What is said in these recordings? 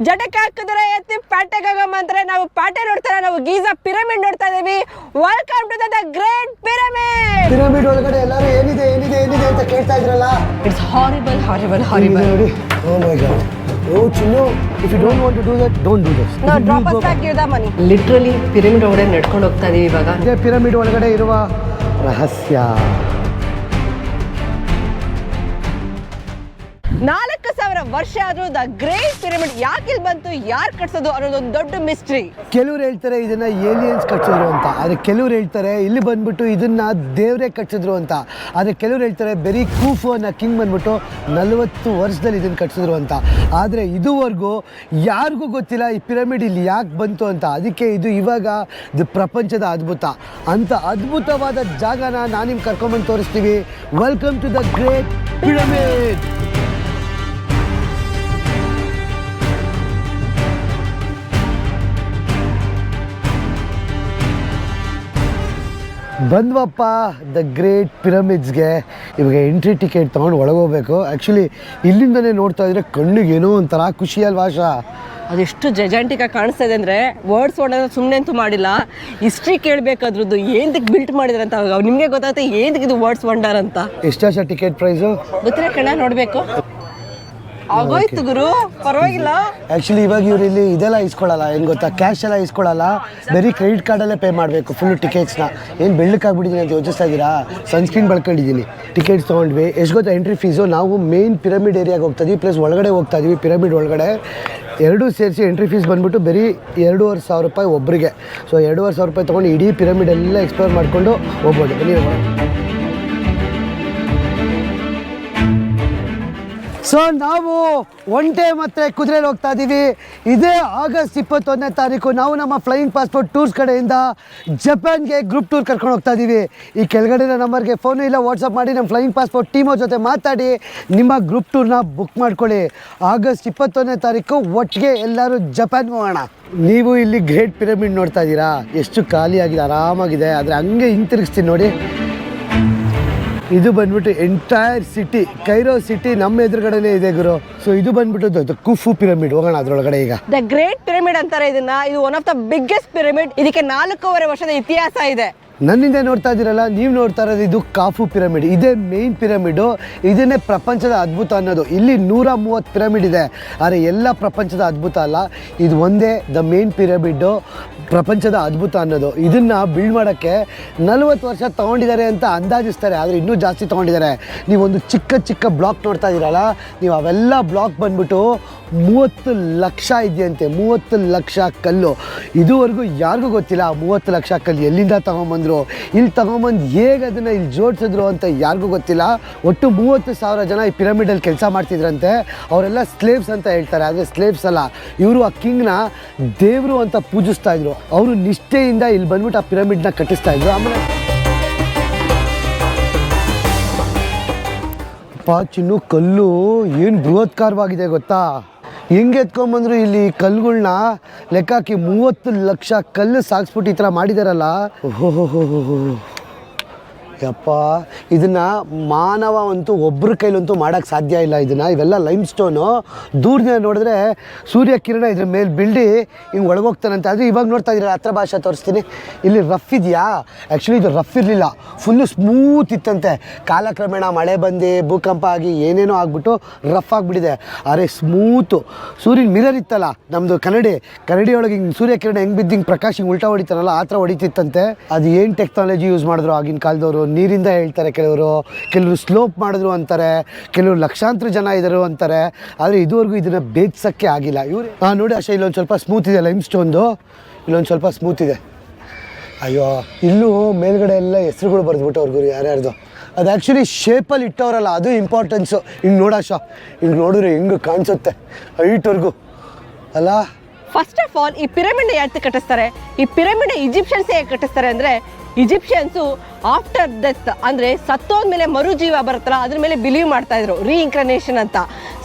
ಜಟಕ್ಕೆ ಹಾಕಿದ್ರೆ ಎತ್ತಿ ಪ್ಯಾಟೆಗೆ ಅಂತಾರೆ ನಾವು ಪ್ಯಾಟೆ ನೋಡ್ತಾರೆ ನಾವು ಗೀಜಾ ಪಿರಮಿಡ್ ನೋಡ್ತಾ ಇದೀವಿ. Welcome to the great pyramid pyramid ಒಳಗಡೆ ಎಲ್ಲರೂ ಏನಿದೆ ಏನಿದೆ ಏನಿದೆ ಅಂತ ಕೇಳ್ತಾ ಇದ್ರಲ್ಲ? ಇಟ್ಸ್ ಹಾರಿಬಲ್ ಹಾರಿಬಲ್ ಹಾರಿಬಲ್ ನೋಡಿ ಓ my God oh Chinnu if you don't want to do that don't do this no drop us back give the money literally pyramid ಒಳಗಡೆ ನಡ್ಕೊಂಡು ಹೋಗ್ತಾ ಇದೀವಿ ಇವಾಗ. ಇದೇ ಪಿರಮಿಡ್ ಒಳಗಡೆ ಇರುವ ರಹಸ್ಯ. ನಾಲ್ಕು ಸಾವಿರ ವರ್ಷ ಆದ್ರೂ ದ ಗ್ರೇಟ್ ಪಿರಮಿಡ್ ಯಾಕೆ ಇಲ್ಲಿ ಬಂತು, ಯಾರು ಕಟ್ಸೋದು ಅನ್ನೋದೊಂದು ದೊಡ್ಡ ಮಿಸ್ಟ್ರಿ ಕೆಲವ್ರು ಹೇಳ್ತಾರೆ ಇದನ್ನ ಏಲಿಯನ್ಸ್ ಕಟ್ಸಿದ್ರು ಅಂತ. ಆದ್ರೆ ಕೆಲವ್ರು ಹೇಳ್ತಾರೆ ಇಲ್ಲಿ ಬಂದ್ಬಿಟ್ಟು ಇದನ್ನ ದೇವರೇ ಕಟ್ಸಿದ್ರು ಅಂತ. ಆದ್ರೆ ಕೆಲವ್ರು ಹೇಳ್ತಾರೆ ಬೆರಿ ಕೂಫು ಅನ್ನೋ ಕಿಂಗ್ ಬಂದ್ಬಿಟ್ಟು ನಲವತ್ತು ವರ್ಷದಲ್ಲಿ ಇದನ್ನ ಕಟ್ಸಿದ್ರು ಅಂತ. ಆದ್ರೆ ಇದುವರೆಗೂ ಯಾರಿಗೂ ಗೊತ್ತಿಲ್ಲ ಈ ಪಿರಮಿಡ್ ಇಲ್ಲಿ ಯಾಕೆ ಬಂತು ಅಂತ. ಅದಕ್ಕೆ ಇದು ಇವಾಗ ಇದು ಪ್ರಪಂಚದ ಅದ್ಭುತ. ಅಂತ ಅದ್ಭುತವಾದ ಜಾಗನ ನಾನು ನಿಮ್ಗೆ ಕರ್ಕೊಂಬಂದು ತೋರಿಸ್ತೀವಿ. Welcome to the great pyramid ಬಂದ್ವಪ್ಪ the great ಪಿರಮಿಡ್ಸ್ಗೆ ಇವಾಗ ಎಂಟ್ರಿ ಟಿಕೆಟ್ ತೊಗೊಂಡು ಒಳಗೋಗ್ಬೇಕು. ಆ್ಯಕ್ಚುಲಿ ಇಲ್ಲಿಂದನೇ ನೋಡ್ತಾ ಇದ್ರೆ ಕಣ್ಣಿಗೆ ಏನೋ ಒಂಥರ ಖುಷಿ ಅಲ್ವಾ ಆಶಾ? ಅದೆಷ್ಟು ಜಜಾಂಟಿಕಾಗಿ ಕಾಣಿಸ್ತಾ ಇದೆ ಅಂದ್ರೆ ವರ್ಡ್ಸ್ ಹೊಡೆದ್ರೆ ಸುಮ್ಮನೆ ಅಂತೂ ಮಾಡಿಲ್ಲ. ಹಿಸ್ಟ್ರಿ ಕೇಳಬೇಕಾದ್ರದ್ದು ಏಂತಕ್ಕೆ ಬಿಲ್ಟ್ ಮಾಡಿದ್ರೆ ಅಂತ ಅವಾಗ. ನಿಮಗೆ ಗೊತ್ತಾಗುತ್ತೆ ಏನಕ್ಕೆ ಇದು ವರ್ಡ್ಸ್ ವಂಡರ್ ಅಂತ. ಎಷ್ಟು ಟಿಕೆಟ್ ಪ್ರೈಸು ಗೊತ್ತಿಲ್ಲ ಕಣ ನೋಡಬೇಕು. ಆಗೋಯ್ತು ಗುರು ಪರವಾಗಿಲ್ಲ. ಆ್ಯಕ್ಚುಲಿ ಇವಾಗ ಇವ್ರು ಇಲ್ಲಿ ಇದೆಲ್ಲ ಇಸ್ಕೊಳ್ಳಲ್ಲ ಏನು ಗೊತ್ತಾ? ಕ್ಯಾಶ್ ಎಲ್ಲ ಇಸ್ಕೊಳ್ಳಲ್ಲ ಬರೀ ಕ್ರೆಡಿಟ್ ಕಾರ್ಡಲ್ಲೇ ಪೇ ಮಾಡಬೇಕು ಫುಲ್ ಟಿಕೆಟ್ಸ್ನ ಏನು ಬೆಳ್ಳಕ್ಕಾಗ್ಬಿಟ್ಟಿದ್ದೀನಿ ಅಂತ ಯೋಚಿಸ್ತಾ ಇದ್ದೀರಾ? ಸನ್ಸ್ಕ್ರೀನ್ ಬಳ್ಕೊಂಡಿದ್ದೀನಿ ಟಿಕೆಟ್ಸ್ ತೊಗೊಂಡ್ವಿ. ಎಷ್ಟು ಗೊತ್ತಾ ಎಂಟ್ರಿ ಫೀಸು ನಾವು ಮೇನ್ ಪಿರಮಿಡ್ ಏರಿಯಾಗೆ ಹೋಗ್ತಾ ಇದೀವಿ ಪ್ಲಸ್ ಒಳಗಡೆ ಹೋಗ್ತಾ ಇದೀವಿ ಪಿರಮಿಡ್ ಒಳಗಡೆ. ಎರಡೂ ಸೇರಿಸಿ ಎಂಟ್ರಿ ಫೀಸ್ ಬಂದ್ಬಿಟ್ಟು ಬರೀ ಎರಡೂವರೆ ಸಾವಿರ ರೂಪಾಯಿ ಒಬ್ಬರಿಗೆ ಸೊ ಎರಡೂವರೆ ಸಾವಿರ ರೂಪಾಯಿ ತೊಗೊಂಡು ಇಡೀ ಪಿರಮಿಡ್ ಎಲ್ಲ ಎಕ್ಸ್ಪ್ಲೋರ್ ಮಾಡಿಕೊಂಡು ಹೋಗ್ಬೋದು. ಬನ್ನಿ ಸೊ ನಾವು ಒಂಟೆ ಮತ್ತು ಕುದುರೆಲಿ ಹೋಗ್ತಾ ಇದ್ದೀವಿ ಇದೇ ಆಗಸ್ಟ್ ಇಪ್ಪತ್ತೊಂದನೇ ತಾರೀಕು ನಾವು ನಮ್ಮ ಫ್ಲೈಯಿಂಗ್ ಪಾಸ್ಪೋರ್ಟ್ ಟೂರ್ಸ್ ಕಡೆಯಿಂದ ಜಪಾನ್ಗೆ ಗ್ರೂಪ್ ಟೂರ್ ಕರ್ಕೊಂಡು ಹೋಗ್ತಾ ಇದ್ದೀವಿ ಈ ಕೆಳಗಡೆ ನಂಬರ್ಗೆ ಫೋನು ಇಲ್ಲ ವಾಟ್ಸಪ್ ಮಾಡಿ ನಮ್ಮ ಫ್ಲೈಯಿಂಗ್ ಪಾಸ್ಪೋರ್ಟ್ ಟೀಮವ್ರ ಜೊತೆ ಮಾತಾಡಿ ನಿಮ್ಮ ಗ್ರೂಪ್ ಟೂರ್ನ ಬುಕ್ ಮಾಡ್ಕೊಳ್ಳಿ. ಆಗಸ್ಟ್ ಇಪ್ಪತ್ತೊಂದನೇ ತಾರೀಕು ಒಟ್ಟಿಗೆ ಎಲ್ಲರೂ ಜಪಾನ್ಗೆ ಹೋಗೋಣ. ನೀವು ಇಲ್ಲಿ ಗ್ರೇಟ್ ಪಿರಮಿಡ್ ನೋಡ್ತಾ ಇದ್ದೀರಾ ಎಷ್ಟು ಖಾಲಿಯಾಗಿದೆ, ಆರಾಮಾಗಿದೆ. ಆದರೆ ಹಂಗೆ ಹಿಂತಿರುಗಿಸ್ತೀನಿ ನೋಡಿ. ಇದು ಬಂದ್ಬಿಟ್ಟು ಎಂಟೈರ್ ಸಿಟಿ ಕೈರೋ ಸಿಟಿ ನಮ್ಮ ಎದುರುಗಡೆನೇ ಇದೆ ಗುರು. ಸೊ ಇದು ಬಂದ್ಬಿಟ್ಟು ಕುಫು ಪಿರಮಿಡ್ ಹೋಗೋಣ ಅದ್ರೊಳಗಡೆ ಈಗ. ದ ಗ್ರೇಟ್ ಪಿರಮಿಡ್ ಅಂತಾರೆ ಇದನ್ನ. ಇದು one of the biggest pyramid ಇದಕ್ಕೆ ನಾಲ್ಕೂವರೆ ವರ್ಷದ ಇತಿಹಾಸ ಇದೆ. ನನ್ನಿಂದ ನೋಡ್ತಾ ಇದ್ದೀರಲ್ಲ, ನೀವು ನೋಡ್ತಾ ಇರೋದು ಇದು ಕಾಫು ಪಿರಮಿಡ್. ಇದೇ ಮೇನ್ ಪಿರಮಿಡು. ಇದನ್ನೇ ಪ್ರಪಂಚದ ಅದ್ಭುತ ಅನ್ನೋದು. ಇಲ್ಲಿ ನೂರ ಮೂವತ್ತು ಪಿರಮಿಡ್ ಇದೆ. ಆದರೆ ಎಲ್ಲ ಪ್ರಪಂಚದ ಅದ್ಭುತ ಅಲ್ಲ, ಇದು ಒಂದೇ ದ ಮೇನ್ ಪಿರಮಿಡ್ಡು ಪ್ರಪಂಚದ ಅದ್ಭುತ ಅನ್ನೋದು. ಇದನ್ನು ಬಿಲ್ಡ್ ಮಾಡೋಕ್ಕೆ ನಲವತ್ತು ವರ್ಷ ತೊಗೊಂಡಿದ್ದಾರೆ ಅಂತ ಅಂದಾಜಿಸ್ತಾರೆ, ಆದರೆ ಇನ್ನೂ ಜಾಸ್ತಿ ತೊಗೊಂಡಿದ್ದಾರೆ. ನೀವೊಂದು ಚಿಕ್ಕ ಚಿಕ್ಕ ಬ್ಲಾಕ್ ನೋಡ್ತಾ ಇದ್ದೀರಲ್ಲ, ನೀವು ಅವೆಲ್ಲ ಬ್ಲಾಕ್ ಬಂದ್ಬಿಟ್ಟು ಮೂವತ್ತು ಲಕ್ಷ ಇದೆಯಂತೆ, ಮೂವತ್ತು ಲಕ್ಷ ಕಲ್ಲು. ಇದುವರೆಗೂ ಯಾರಿಗೂ ಗೊತ್ತಿಲ್ಲ, ಮೂವತ್ತು ಲಕ್ಷ ಕಲ್ಲು ಎಲ್ಲಿಂದ ತಗೊಂಬಂದ್ರು? ಇಲ್ಲಿ ತಗೊಂಬಂದು ಹೇಗೆ ಅದನ್ನು ಇಲ್ಲಿ ಜೋಡಿಸಿದ್ರು ಅಂತ ಯಾರಿಗೂ ಗೊತ್ತಿಲ್ಲ. ಒಟ್ಟು ಮೂವತ್ತು ಸಾವಿರ ಜನ ಈ ಪಿರಮಿಡಲ್ಲಿ ಕೆಲಸ ಮಾಡ್ತಿದ್ರಂತೆ. ಅವರೆಲ್ಲ ಸ್ಲೇವ್ಸ್ ಅಂತ ಹೇಳ್ತಾರೆ, ಆದರೆ ಸ್ಲೇವ್ಸ್ ಅಲ್ಲ. ಇವರು ಆ ಕಿಂಗ್ನ ದೇವರು ಅಂತ ಪೂಜಿಸ್ತಾ ಇದ್ರು. ಅವರು ನಿಷ್ಠೆಯಿಂದ ಇಲ್ಲಿ ಬಂದ್ಬಿಟ್ಟು ಆ ಪಿರಮಿಡ್ನ ಕಟ್ಟಿಸ್ತಾ ಇದ್ರು. ಆಮೇಲೆ ಪಾಚಿನ್ನು ಕಲ್ಲು ಏನು ಬೃಹತ್ಕಾರವಾಗಿದೆ ಗೊತ್ತಾ? ಹೆಂಗೆ ಎತ್ಕೊಂಬಂದ್ರು ಇಲ್ಲಿ ಕಲ್ಲುಗಳ್ನ? ಲೆಕ್ಕ ಹಾಕಿ ಮೂವತ್ತು ಲಕ್ಷ ಕಲ್ಲು ಸಾಗಿಸ್ಬಿಟ್ಟು ಈ ಥರ ಮಾಡಿದಾರಲ್ಲ? ಓಹೋ ಯಪ್ಪ, ಇದನ್ನ ಮಾನವ ಅಂತೂ ಒಬ್ಬರ ಕೈಲಂತೂ ಮಾಡೋಕ್ಕೆ ಸಾಧ್ಯ ಇಲ್ಲ ಇದನ್ನ. ಇವೆಲ್ಲ ಲೈಮ್ ಸ್ಟೋನು ದೂರದಿಂದ ನೋಡಿದ್ರೆ ಸೂರ್ಯ ಕಿರಣ ಇದ್ರ ಮೇಲೆ ಬಿಲ್ಡಿ ಹಿಂಗೆ ಒಳಗೋಗ್ತಾನಂತೆ. ಆದರೆ ಇವಾಗ ನೋಡ್ತಾ ಇದ್ದೀರ ಹತ್ರ ಭಾಷೆ ತೋರಿಸ್ತೀನಿ. ಇಲ್ಲಿ ರಫ್ ಇದೆಯಾ? ಆ್ಯಕ್ಚುಲಿ ಇದು ರಫ್ ಇರಲಿಲ್ಲ. ಫುಲ್ಲು ಸ್ಮೂತ್ ಇತ್ತಂತೆ. ಕಾಲಕ್ರಮೇಣ ಮಳೆ ಬಂದು, ಭೂಕಂಪ ಆಗಿ ಏನೇನೋ ಆಗಿಬಿಟ್ಟು ರಫ್ ಆಗಿಬಿಟ್ಟಿದೆ. ಅರೆ ಸ್ಮೂತು ಸೂರ್ಯನ ಮಿರರ್ ಇತ್ತಲ್ಲ ನಮ್ಮದು ಕನ್ನಡಿ. ಕನ್ನಡಿ ಒಳಗೆ ಹಿಂಗೆ ಸೂರ್ಯಕಿರಣ ಹೆಂಗೆ ಬಿದ್ದು ಹಿಂಗೆ ಪ್ರಕಾಶ್ ಹಿಂಗೆ ಉಲ್ಟಾ ಹೊಡಿತಾರಲ್ಲ ಆ ಥರ ಹೊಡಿತಿತ್ತಂತೆ. ಅದು ಏನು ಟೆಕ್ನಾಲಜಿ ಯೂಸ್ ಮಾಡಿದ್ರು ಆಗಿನ ಕಾಲದವರು? ನೀರಿಂದ ಹೇಳ್ತಾರೆ ಕೆಲವರು. ಕೆಲವರು ಸ್ಲೋಪ್ ಮಾಡಿದ್ರು ಅಂತಾರೆ. ಕೆಲವರು ಲಕ್ಷಾಂತರ ಜನ ಇದ್ದರು ಅಂತಾರೆ. ಆದರೆ ಇದುವರೆಗೂ ಇದನ್ನು ಬೇಯಿಸೋಕ್ಕೆ ಆಗಿಲ್ಲ. ಇವರು ಹಾಂ ನೋಡಿ ಅಷ್ಟೇ ಇಲ್ಲೊಂದು ಸ್ವಲ್ಪ ಸ್ಮೂತ್ ಇದೆ ಲೈಮ್ ಸ್ಟೋನ್ದು ಇಲ್ಲೊಂದು ಸ್ವಲ್ಪ ಸ್ಮೂತ್ ಇದೆ. ಅಯ್ಯೋ, ಇಲ್ಲೂ ಮೇಲ್ಗಡೆ ಎಲ್ಲ ಹೆಸರುಗಳು ಬರೆದ್ಬಿಟ್ಟು ಅವ್ರಿಗೂ ಯಾರ್ಯಾರ್ದು. ಅದು ಆ್ಯಕ್ಚುಲಿ ಶೇಪಲ್ಲಿ ಇಟ್ಟವರಲ್ಲ, ಅದು ಇಂಪಾರ್ಟೆನ್ಸು ಹಿಂಗೆ ನೋಡಾಶ ಹಿಂಗೆ ನೋಡಿದ್ರೆ ಹೆಂಗೆ ಕಾಣಿಸುತ್ತೆ ಹೈಟ್ವರೆಗೂ ಅಲ್ಲ? ಫಸ್ಟ್ ಆಫ್ ಆಲ್ ಈ ಪಿರಮಿಡ್ ಯಾಕೆ ಕಟ್ಟಿಸ್ತಾರೆ? ಈ ಪಿರಮಿಡ್ ಈಜಿಪ್ಷಿಯನ್ಸ್ ಹೇಗೆ ಕಟ್ಟಿಸ್ತಾರೆ ಅಂದರೆ ಈಜಿಪ್ಷಿಯನ್ಸು ಆಫ್ಟರ್ ಡೆತ್ ಅಂದ್ರೆ ಸತ್ತೋದ್ಮೇಲೆ ಮರುಜೀವ ಬರುತ್ತಲ್ಲ, ಅದ್ರ ಮೇಲೆ ಬಿಲೀವ್ ಮಾಡ್ತಾ ಇದ್ರು. ರೀಇನ್ಕ್ರನೇಷನ್ ಅಂತ.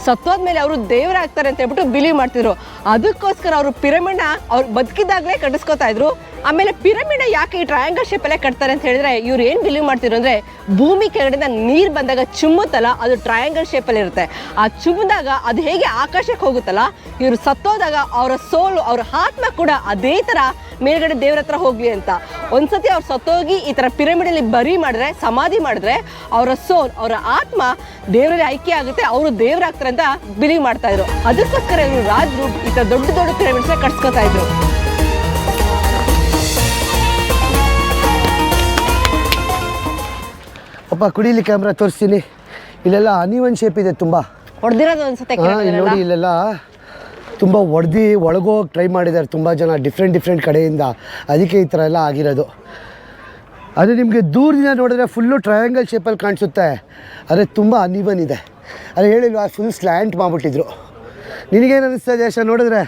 ಸತ್ತೋದ ಮೇಲೆ ಅವರು ದೇವರಾಗ್ತಾರೆ ಅಂತ ಹೇಳ್ಬಿಟ್ಟು ಬಿಲೀವ್ ಮಾಡ್ತಿದ್ರು. ಅದಕ್ಕೋಸ್ಕರ ಅವರು ಪಿರಮಿಡ್ನ ಅವ್ರು ಬದುಕಿದಾಗಲೇ ಕಟ್ಟಿಸ್ಕೊತಾ ಇದ್ರು. ಆಮೇಲೆ ಪಿರಮಿಡ್ ಯಾಕೆ ಈ ಟ್ರಯಾಂಗಲ್ ಶೇಪ್ ಅಲ್ಲೇ ಕಟ್ತಾರೆ ಅಂತ ಹೇಳಿದ್ರೆ, ಇವ್ರು ಏನ್ ಬಿಲೀವ್ ಮಾಡ್ತಿದ್ರು ಅಂದ್ರೆ, ಭೂಮಿ ಕೆಳಗಡೆಯಿಂದ ನೀರು ಬಂದಾಗ ಚುಮ್ಮುತ್ತಲ್ಲ ಅದು ಟ್ರಯಾಂಗಲ್ ಶೇಪ್ ಅಲ್ಲಿ ಇರುತ್ತೆ. ಆ ಚುಮ್ಮಿದಾಗ ಅದು ಹೇಗೆ ಆಕಾಶಕ್ಕೆ ಹೋಗುತ್ತಲ್ಲ, ಇವರು ಸತ್ತೋದಾಗ ಅವರ ಸೋಲು ಅವರ ಆತ್ಮ ಕೂಡ ಅದೇ ತರ ಮೇಲ್ಗಡೆ ದೇವ್ರ ಹತ್ರ ಹೋಗ್ಲಿ ಅಂತ. ಒಂದ್ಸತಿ ಅವ್ರು ಸತ್ತೋಗಿ ಈ ತರ ಪಿರಮಿಡ್ ಅಲ್ಲಿ ಬರಿ ಮಾಡಿದ್ರೆ ಸಮಾಧಿ ಮಾಡಿದ್ರೆ ಅವರ ಸೋಲ್ ಅವರ ಆತ್ಮ ದೇವರಲ್ಲಿ ಐಕ್ಯ ಆಗುತ್ತೆ ಅವರು ದೇವರಾಗ್ತಾರೆ ಅಂತ ಬಿಲೀವ್ ಮಾಡ್ತಾ ಇದ್ರು ಅದಕ್ಕೋಸ್ಕರ ಇವರು ರಾಜರು ಈ ತರ ದೊಡ್ಡ ದೊಡ್ಡ ಪಿರಮಿಡ್ಸ್ ಕಟ್ಸ್ಕೊತಾ ಇದ್ರು. ಅಪ್ಪ ಕುಡಿಲಿ ಕ್ಯಾಮ್ರಾ ತೋರಿಸ್ತೀನಿ. ಇಲ್ಲೆಲ್ಲ ಅನಿವನ್ ಶೇಪ್ ಇದೆ ತುಂಬ. ಹೊಡೆದಿರೋದು ನೋಡಿ ಇಲ್ಲೆಲ್ಲ ತುಂಬ ಹೊಡೆದು ಒಳಗೋಗಿ ಟ್ರೈ ಮಾಡಿದ್ದಾರೆ ತುಂಬ ಜನ ಡಿಫ್ರೆಂಟ್ ಡಿಫ್ರೆಂಟ್ ಕಡೆಯಿಂದ. ಅದಕ್ಕೆ ಈ ಥರ ಎಲ್ಲ ಆಗಿರೋದು. ಅದು ನಿಮಗೆ ದೂರದಿಂದ ನೋಡಿದ್ರೆ ಫುಲ್ಲು ಟ್ರಯಾಂಗಲ್ ಶೇಪಲ್ಲಿ ಕಾಣಿಸುತ್ತೆ. ಆದರೆ ತುಂಬ ಅನಿವನ್ ಇದೆ ಅದು ಹೇಳಿಲ್ವಾ ಫುಲ್ ಸ್ಲ್ಯಾಂಟ್ ಮಾಡಿಬಿಟ್ಟಿದ್ರು. ನಿನಗೇನು ಅನಿಸ್ತಾ ದೇಶ ನೋಡಿದ್ರೆ?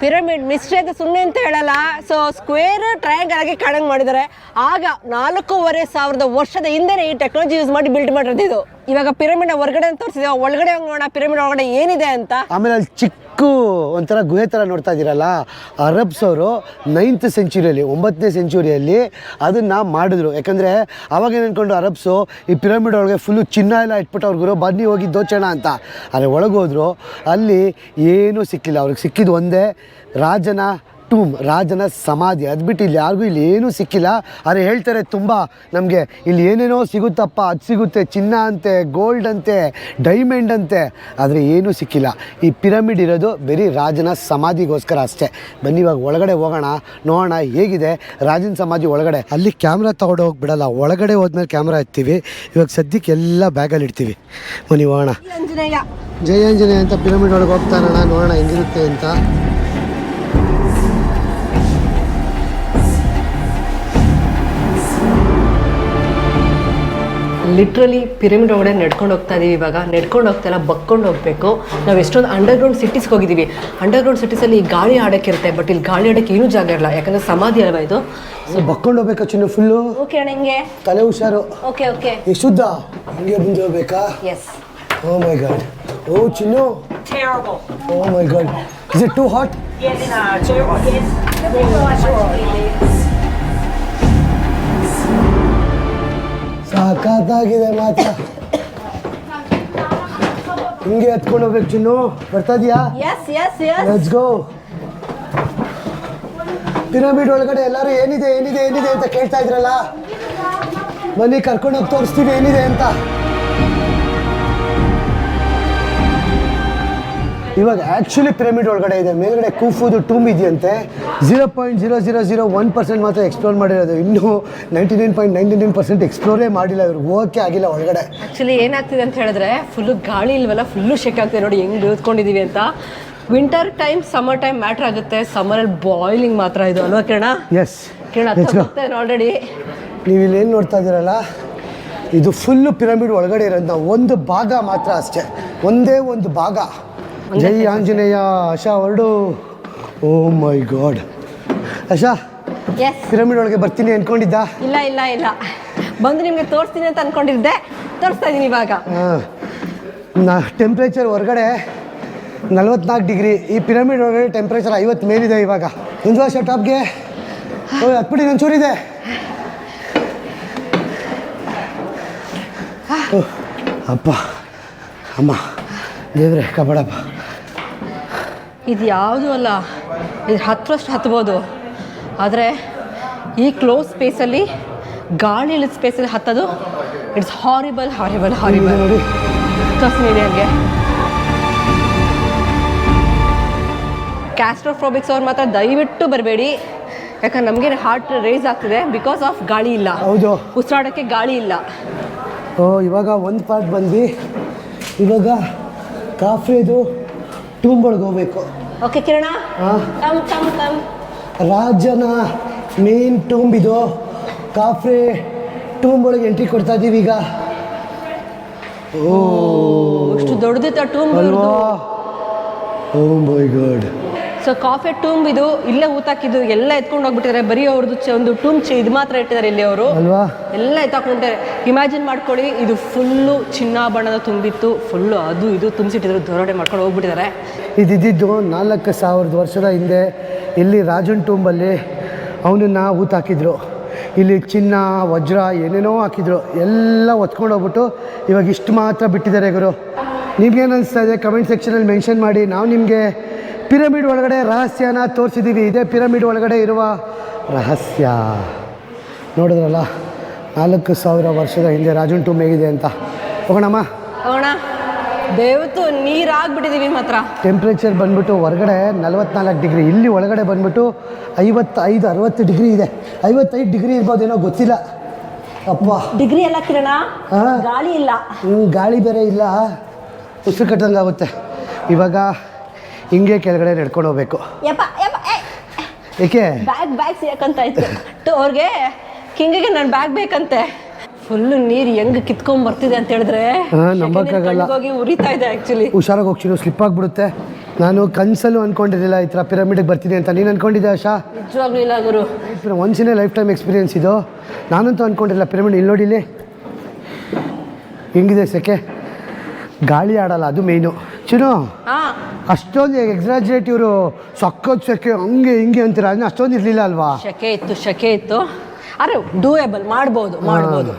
ಪಿರಮಿಡ್ ಮಿಸ್ಟೇಕ್ ಅಂತ ಸುಮ್ಮನೆ ಅಂತ ಹೇಳಲ್ಲ. ಸೊ ಸ್ಕ್ವೇರ್ ಟ್ರಯಾಂಗಲ್ ಆಗಿ ಕಾಣಂಗ್ ಮಾಡಿದ್ದಾರೆ. ಆಗ ನಾಲ್ಕೂವರೆ ಸಾವಿರದ ವರ್ಷದ ಹಿಂದೆನೇ ಈ ಟೆಕ್ನಾಲಜಿ ಯೂಸ್ ಮಾಡಿ ಬಿಲ್ಡ್ ಮಾಡಿರೋದು ಇದು. ಇವಾಗ ಪಿರಮಿಡ್ ಹೊರಗಡೆ ತೋರಿಸಿದೆ. ಒಳಗಡೆ ಹಂಗೆ ನೋಡೋಣ ಪಿರಮಿಡ್ ಒಳಗಡೆ ಏನಿದೆ ಅಂತ. ಆಮೇಲೆ ಅಲ್ಲಿ ಚಿಕ್ಕ ಒಂಥರ ಗುಹೆ ಥರ ನೋಡ್ತಾ ಇದ್ದೀರಲ್ಲ, ಅರಬ್ಸ್ ಅವರು ನೈನ್ತ್ ಸೆಂಚುರಿಯಲ್ಲಿ ಒಂಬತ್ತನೇ ಸೆಂಚುರಿಯಲ್ಲಿ ಅದನ್ನು ಮಾಡಿದ್ರು. ಯಾಕಂದರೆ ಅವಾಗ ಏನು ಅಂದ್ಕೊಂಡು ಅರಬ್ಸು, ಈ ಪಿರಮಿಡ್ ಒಳಗೆ ಫುಲ್ಲು ಚಿನ್ನ ಎಲ್ಲ ಇಟ್ಬಿಟ್ಟು ಅವ್ರಿಗೂ ಬನ್ನಿ ಹೋಗಿ ದೋಚೋಣ ಅಂತ. ಆದರೆ ಒಳಗೋದ್ರು, ಅಲ್ಲಿ ಏನೂ ಸಿಕ್ಕಿಲ್ಲ. ಅವ್ರಿಗೆ ಸಿಕ್ಕಿದ್ದು ಒಂದೇ ರಾಜನ ಟೂಮ್ ರಾಜನ ಸಮಾಧಿ. ಅದು ಬಿಟ್ಟು ಇಲ್ಲಿ ಯಾರಿಗೂ ಇಲ್ಲಿ ಏನೂ ಸಿಕ್ಕಿಲ್ಲ. ಆದರೆ ಹೇಳ್ತಾರೆ ತುಂಬ ನಮಗೆ ಇಲ್ಲಿ ಏನೇನೋ ಸಿಗುತ್ತಪ್ಪ. ಅದು ಸಿಗುತ್ತೆ. ಚಿನ್ನ ಅಂತೆ ಗೋಲ್ಡ್ ಅಂತೆ ಡೈಮಂಡ್ ಅಂತೆ. ಆದರೆ ಏನೂ ಸಿಕ್ಕಿಲ್ಲ. ಈ ಪಿರಮಿಡ್ ಇರೋದು ಬರೀ ರಾಜನ ಸಮಾಧಿಗೋಸ್ಕರ ಅಷ್ಟೇ. ಬನ್ನಿ ಇವಾಗ ಒಳಗಡೆ ಹೋಗೋಣ. ನೋಡೋಣ ಹೇಗಿದೆ ರಾಜನ ಸಮಾಧಿ ಒಳಗಡೆ. ಅಲ್ಲಿ ಕ್ಯಾಮ್ರಾ ತಗೊಂಡು ಹೋಗ್ಬಿಡಲ್ಲ ಒಳಗಡೆ ಹೋದ್ಮೇಲೆ ಕ್ಯಾಮ್ರಾ ಇರ್ತೀವಿ ಇವಾಗ ಸದ್ಯಕ್ಕೆ ಎಲ್ಲ ಬ್ಯಾಗಲ್ಲಿ ಇಡ್ತೀವಿ. ಬನ್ನಿ ಹೋಗೋಣ. ಜಯ ಆಂಜನೇಯ. ಅಂತ ಪಿರಮಿಡ್ ಒಳಗೆ ಹೋಗ್ತಾ ಇರೋಣ. ನೋಡೋಣ ಹೆಂಗಿರುತ್ತೆ ಅಂತ. ಲಿಟ್ರಲಿ ಪಿರಮಿಡ್ ಒಳಗಡೆ ನಡ್ಕೊಂಡು ಹೋಗ್ತಾ ಇದೀವಿ ಇವಾಗ. ನಡ್ಕೊಂಡು ಹೋಗ್ತಾ ಇಲ್ಲ ಬಕ್ಕೊಂಡು ಹೋಗ್ಬೇಕು. ನಾವು ಎಷ್ಟೊಂದು ಅಂಡರ್ಗ್ರೌಂಡ್ ಸಿಟೀಸ್ಗೆ ಹೋಗಿದ್ದೀವಿ ಅಂಡರ್ಗ್ರೌಂಡ್ ಸಿಟೀಸಲ್ಲಿ ಗಾಳಿ ಆಡೋಕ್ಕಿರುತ್ತೆ ಬಟ್ ಇಲ್ಲಿ ಗಾಳಿ ಆಡೋಕ್ಕೆ ಏನೂ ಜಾಗ ಇರಲ್ಲ. ಯಾಕಂದ್ರೆ ಸಮಾಧಿ ಅಲ್ವಾ ಇದು? ಸೊ ಬಕ್ಕೊಂಡು ಹೋಗ್ಬೇಕು ಚಿನ್ನ ಫುಲ್ಲು ಓಕೆ ಅಣ್ಣ ಹಿಂಗೆ. ತಲೆ ಹುಷಾರು. ಓಕೆ ಓಕೆ ಈ ಶುದ್ಧ. ಹಂಗೆ ಮುಂದೆ ಹೋಗ್ಬೇಕಾ? Yes oh my God oh Chinnu. Oh my God is it too hot ಸಾಕಾಗಿದೆ ಮಾತ್ರ. ಹಿಂಗೆ ಎತ್ಕೊಂಡು ಹೋಗ್ಬೇಕು ಚಿನ್ನು. ಬರ್ತಾ ಇದೀಯಾ? Yes yes yes let's go pyramid ಒಳಗಡೆ ಎಲ್ಲರೂ ಏನಿದೆ ಏನಿದೆ ಏನಿದೆ ಅಂತ ಕೇಳ್ತಾ ಇದ್ರಲ್ಲ? ಮನೆ ಕರ್ಕೊಂಡು ಹೋಗಿ ತೋರಿಸ್ತೀವಿ ಏನಿದೆ ಅಂತ. ಇವಾಗ ಆ್ಯಕ್ಚುಲಿ ಪಿರಮಿಡ್ ಒಳಗಡೆ ಇದೆ. ಮೇಲ್ಗಡೆ ಕೂಫುದು ಟೂಮ್ ಇದೆಯಂತೆ. Zero point zero zero zero one percent ಮಾತ್ರ ಎಕ್ಸ್ಪ್ಲೋರ್ ಮಾಡಿರೋದು. ಇನ್ನೂ ninety nine point ninety nine percent ಎಕ್ಸ್ಪ್ಲೋರೇ ಮಾಡಿಲ್ಲ ಇವ್ರು. ಹೋಗಕ್ಕೆ ಆಗಿಲ್ಲ ಒಳಗಡೆ. ಆ್ಯಕ್ಚುಲಿ ಏನಾಗ್ತಿದೆ ಅಂತ ಹೇಳಿದ್ರೆ ಫುಲ್ಲು ಗಾಳಿ ಇಲ್ವಲ್ಲ ಫುಲ್ಲು ಶೆಕ್ ಆಗ್ತಿದೆ ನೋಡಿ ಹೆಂಗೆ ಬೀಳ್ಕೊಂಡಿದ್ದೀವಿ ಅಂತ. Winter time summer time matter ಆಗುತ್ತೆ. ಸಮ್ಮರಲ್ಲಿ ಬಾಯ್ಲಿಂಗ್ ಮಾತ್ರ ಇದು ಅಲ್ವಾ ಕಿರಣ? ಎಸ್ ಕಿರಣ ಆಲ್ರೆಡಿ ನೀವು ಇಲ್ಲೇನು ನೋಡ್ತಾ ಇದ್ದೀರಲ್ಲ? ಇದು ಫುಲ್ಲು ಪಿರಮಿಡ್ ಒಳಗಡೆ ಇರೋದು ನಾವು ಒಂದು ಭಾಗ ಮಾತ್ರ ಅಷ್ಟೇ. ಒಂದೇ ಒಂದು ಭಾಗ. ಜೈ ಆಂಜನೇಯ ಆಶಾ ಹೊರಡು ಓ my God. Asha yes pyramid ಒಳಗೆ ಬರ್ತೀನಿ ಅನ್ಕೊಂಡಿದ್ದ? ಇಲ್ಲ ಇಲ್ಲ ಇಲ್ಲ. ಬಂದು ನಿಮಗೆ ತೋರಿಸ್ತೀನಿ ಅಂತ ಅನ್ಕೊಂಡಿದ್ದೆ. ತೋರಿಸ್ತಾ ಇದ್ದೀನಿ ಇವಾಗ. ನಾ ಟೆಂಪ್ರೇಚರ್ ಹೊರಗಡೆ ನಲ್ವತ್ನಾಲ್ಕು ಡಿಗ್ರಿ. ಈ ಪಿರಮಿಡ್ ಒಳಗಡೆ ಟೆಂಪ್ರೇಚರ್ ಐವತ್ತು ಮೇಲಿದೆ ಇವಾಗ. ಒಂದು ವರ್ಷ ಟಾಪ್ಗೆ ಓ ಹತ್ಬಿಡಿ ನನ್ನ ಚೂರಿದೆ. ಅಪ್ಪ ಅಮ್ಮ ದೇವ್ರೆ ಕಬಡಪ್ಪ. ಇದು ಯಾವುದೂ ಅಲ್ಲ ಇದು ಹತ್ತರಷ್ಟು ಹತ್ಬೋದು. ಆದರೆ ಈ ಕ್ಲೋಸ್ ಸ್ಪೇಸಲ್ಲಿ ಗಾಳಿ ಇಳಿದ ಸ್ಪೇಸಲ್ಲಿ ಹತ್ತೋದು ಇಟ್ಸ್ ಹಾರಿಬಲ್ ಹಾರಿಬಲ್ ಹಾರಿಬಲ್ ನೋಡಿ ತೋರಿಸ್ತೀನಿ ಹಂಗೆ ಕ್ಯಾಸ್ಟ್ರೋಫ್ರೋಬಿಕ್ಸ್ ಅವ್ರು ಮಾತ್ರ ದಯವಿಟ್ಟು ಬರಬೇಡಿ. ಯಾಕಂದ್ರೆ ನಮಗೆ ಹಾರ್ಟ್ ರೇಸ್ ಆಗ್ತಿದೆ ಬಿಕಾಸ್ ಆಫ್ ಗಾಳಿ ಇಲ್ಲ. ಹೌದು. ಉಸಿರಾಡೋಕ್ಕೆ ಗಾಳಿ ಇಲ್ಲ. ಓ ಇವಾಗ ಒಂದು ಪಾರ್ಟ್ ಬಂದ್ವಿ. ಇವಾಗ ಕಾಫಿದು ಟೂಂಬೊಳಗೆ ಹೋಗ್ಬೇಕು. ಓಕೆ ಕಿರಣ. ಹಾಂ ಕಮ್ ಕಮ್ ಕಮ್ ರಾಜನ ಮೇನ್ ಟೂಂಬ್ ಇದು. ಕಾಫ್ರೆ ಟೂಂಬ್ ಒಳಗೆ ಎಂಟ್ರಿ ಕೊಡ್ತಾ ಇದ್ದೀವಿ ಈಗ. ಓ. ಅಷ್ಟು ದೊಡ್ಡದಿತ್ತ ಅಲ್ವಾ? ಓ my God so Khafre tomb ಇದು ಇಲ್ಲೇ ಊತಾಕಿದ್ದು ಎಲ್ಲ ಎತ್ಕೊಂಡು ಹೋಗ್ಬಿಟ್ಟಿದ್ದಾರೆ. ಬರೀ ಅವ್ರದ್ದು ಚ- ಒಂದು ಟೂಂಬ್ ಇದು ಮಾತ್ರ ಇಟ್ಟಿದ್ದಾರೆ ಇಲ್ಲಿ ಅವರು. ಅಲ್ವಾ? ಎಲ್ಲ ಎತ್ತಾಕೊಂಡಿದ್ದಾರೆ ಇಮ್ಯಾಜಿನ್ ಮಾಡ್ಕೊಳ್ಳಿ ಇದು ಫುಲ್ಲು ಚಿನ್ನಾಭರಣದ ತುಂಬಿತ್ತು. ಫುಲ್ಲು ಅದು ಇದು ತುಂಬಿಸಿಟ್ಟಿದ್ರು. ದೊರಡೆ ಮಾಡ್ಕೊಂಡು ಹೋಗ್ಬಿಟ್ಟಿದ್ದಾರೆ. ಇದ್ದಿದ್ದು ನಾಲ್ಕು ಸಾವಿರದ ವರ್ಷದ ಹಿಂದೆ ಇಲ್ಲಿ ರಾಜನ್ ಟೂಂಬಲ್ಲಿ ಅವನನ್ನ ಊತಾಕಿದ್ರು. ಇಲ್ಲಿ ಚಿನ್ನ ವಜ್ರ ಏನೇನೋ ಹಾಕಿದ್ರು. ಎಲ್ಲ ಒತ್ಕೊಂಡು ಹೋಗ್ಬಿಟ್ಟು ಇವಾಗ ಇಷ್ಟು ಮಾತ್ರ ಬಿಟ್ಟಿದ್ದಾರೆ ಗುರು. ನಿಮ್ಗೇನು ಅನಿಸ್ತಾ ಇದೆ? ಕಮೆಂಟ್ ಸೆಕ್ಷನಲ್ಲಿ ಮೆನ್ಷನ್ ಮಾಡಿ. ನಾವು ನಿಮಗೆ ಪಿರಮಿಡ್ ಒಳಗಡೆ ರಹಸ್ಯನ ತೋರಿಸಿದ್ದೀವಿ. ಇದೇ ಪಿರಮಿಡ್ ಒಳಗಡೆ ಇರುವ ರಹಸ್ಯ. ನೋಡಿದ್ರಲ್ಲ ನಾಲ್ಕು ಸಾವಿರ ವರ್ಷದ ಹಿಂದೆ ರಾಜನ್ ಟೂಮ್ ಹೇಗಿದೆ ಅಂತ. ಹೋಗೋಣಮ್ಮ. ಹೋಗೋಣ. ದೇವತ್ತು ನೀರಾಗ್ಬಿಟ್ಟಿದ್ದೀವಿ ಮಾತ್ರ. ಟೆಂಪ್ರೇಚರ್ ಬಂದ್ಬಿಟ್ಟು ಹೊರಗಡೆ ನಲವತ್ನಾಲ್ಕು ಡಿಗ್ರಿ ಇಲ್ಲಿ ಒಳಗಡೆ ಬಂದ್ಬಿಟ್ಟು ಐವತ್ತೈದು ಅರವತ್ತು ಡಿಗ್ರಿ ಇದೆ. ಐವತ್ತೈದು ಡಿಗ್ರಿ ಇರ್ಬೋದೇನೋ ಗೊತ್ತಿಲ್ಲ. ಅಪ್ಪ. ಡಿಗ್ರಿ ಎಲ್ಲ ಕಿರಣ? ಗಾಳಿ ಇಲ್ಲ. ಗಾಳಿ ಬೇರೆ ಇಲ್ಲ. ಉಸಿರು ಕಟ್ಟಂಗೆ ಆಗುತ್ತೆ ಇವಾಗ ಹಿಂಗೆ ಕೆಳಗಡೆ ನಡ್ಕೊಂಡು ಹೋಗ್ಬೇಕು. ಯಪ್ಪ ಯಪ್ಪ ಏಕೆ? ಬ್ಯಾಗ್ ಬ್ಯಾಗ್ ಸಿಗಕ್ಕಂತ ಇತ್ತು ಟು ಅವ್ರಿಗೆ ಕಿಂಗಿಗೆ ನನ್ನ ಬ್ಯಾಗ್ ಬೇಕಂತೆ. ಫುಲ್ ನೀರು ಹೆಂಗ್ ಕಿತ್ಕೊಂಡ್ ಬರ್ತಿದೆ ಅಂತ ಹೇಳಿದ್ರೆ ನಂಬಕ್ಕಾಗಲ್ಲ. ಹೋಗಿ ಉರಿತಾ ಇದೆ ಆಕ್ಚುಲಿ ಹುಷಾರಾಗಿ ಹೋಗ್ತೀನಿ ಸ್ಲಿಪ್ ಆಗ್ಬಿಡುತ್ತೆ. ನಾನು ಕನಸಲ್ಲೂ ಅನ್ಕೊಂಡಿರಲಿಲ್ಲ ಈ ಥರ ಪಿರಮಿಡ್ಗೆ ಬರ್ತೀನಿ ಅಂತ. ನೀನು ಅನ್ಕೊಂಡಿದ್ದೆ ಆಶಾ? ನಿಜವಾಗ್ಲೂ ಇಲ್ಲ ಗುರು. Once in lifetime experience ಇದು. ನಾನಂತೂ ಅನ್ಕೊಂಡಿರಲಿಲ್ಲ ಪಿರಮಿಡ್ ಇಲ್ಲಿ ನೋಡಿ ಇಲ್ಲಿ. ಹೆಂಗಿದೆ ಸೆಕೆ ಗಾಳಿ ಆಡಲ್ಲ ಅದು ಮೇಯ್ನು ಚಿನು ಹಾ. ಅಷ್ಟೊಂದು ಎಕ್ಸಾಜರೇಟ್ ಇವರು ಸಕ್ಕತ್ ಸೆಕೆ ಹಂಗೆ ಹಿಂಗೆ ಅಂತೀರ? ಅದನ್ನ ಅಷ್ಟೊಂದು ಇರಲಿಲ್ಲ ಅಲ್ವಾ? ಶಕೆ ಇತ್ತು ಶಕೆ ಇತ್ತು. ಅರೆ ಡೂಯಬಲ್ ಮಾಡ್ಬೋದು ಮಾಡ್ಬೋದು.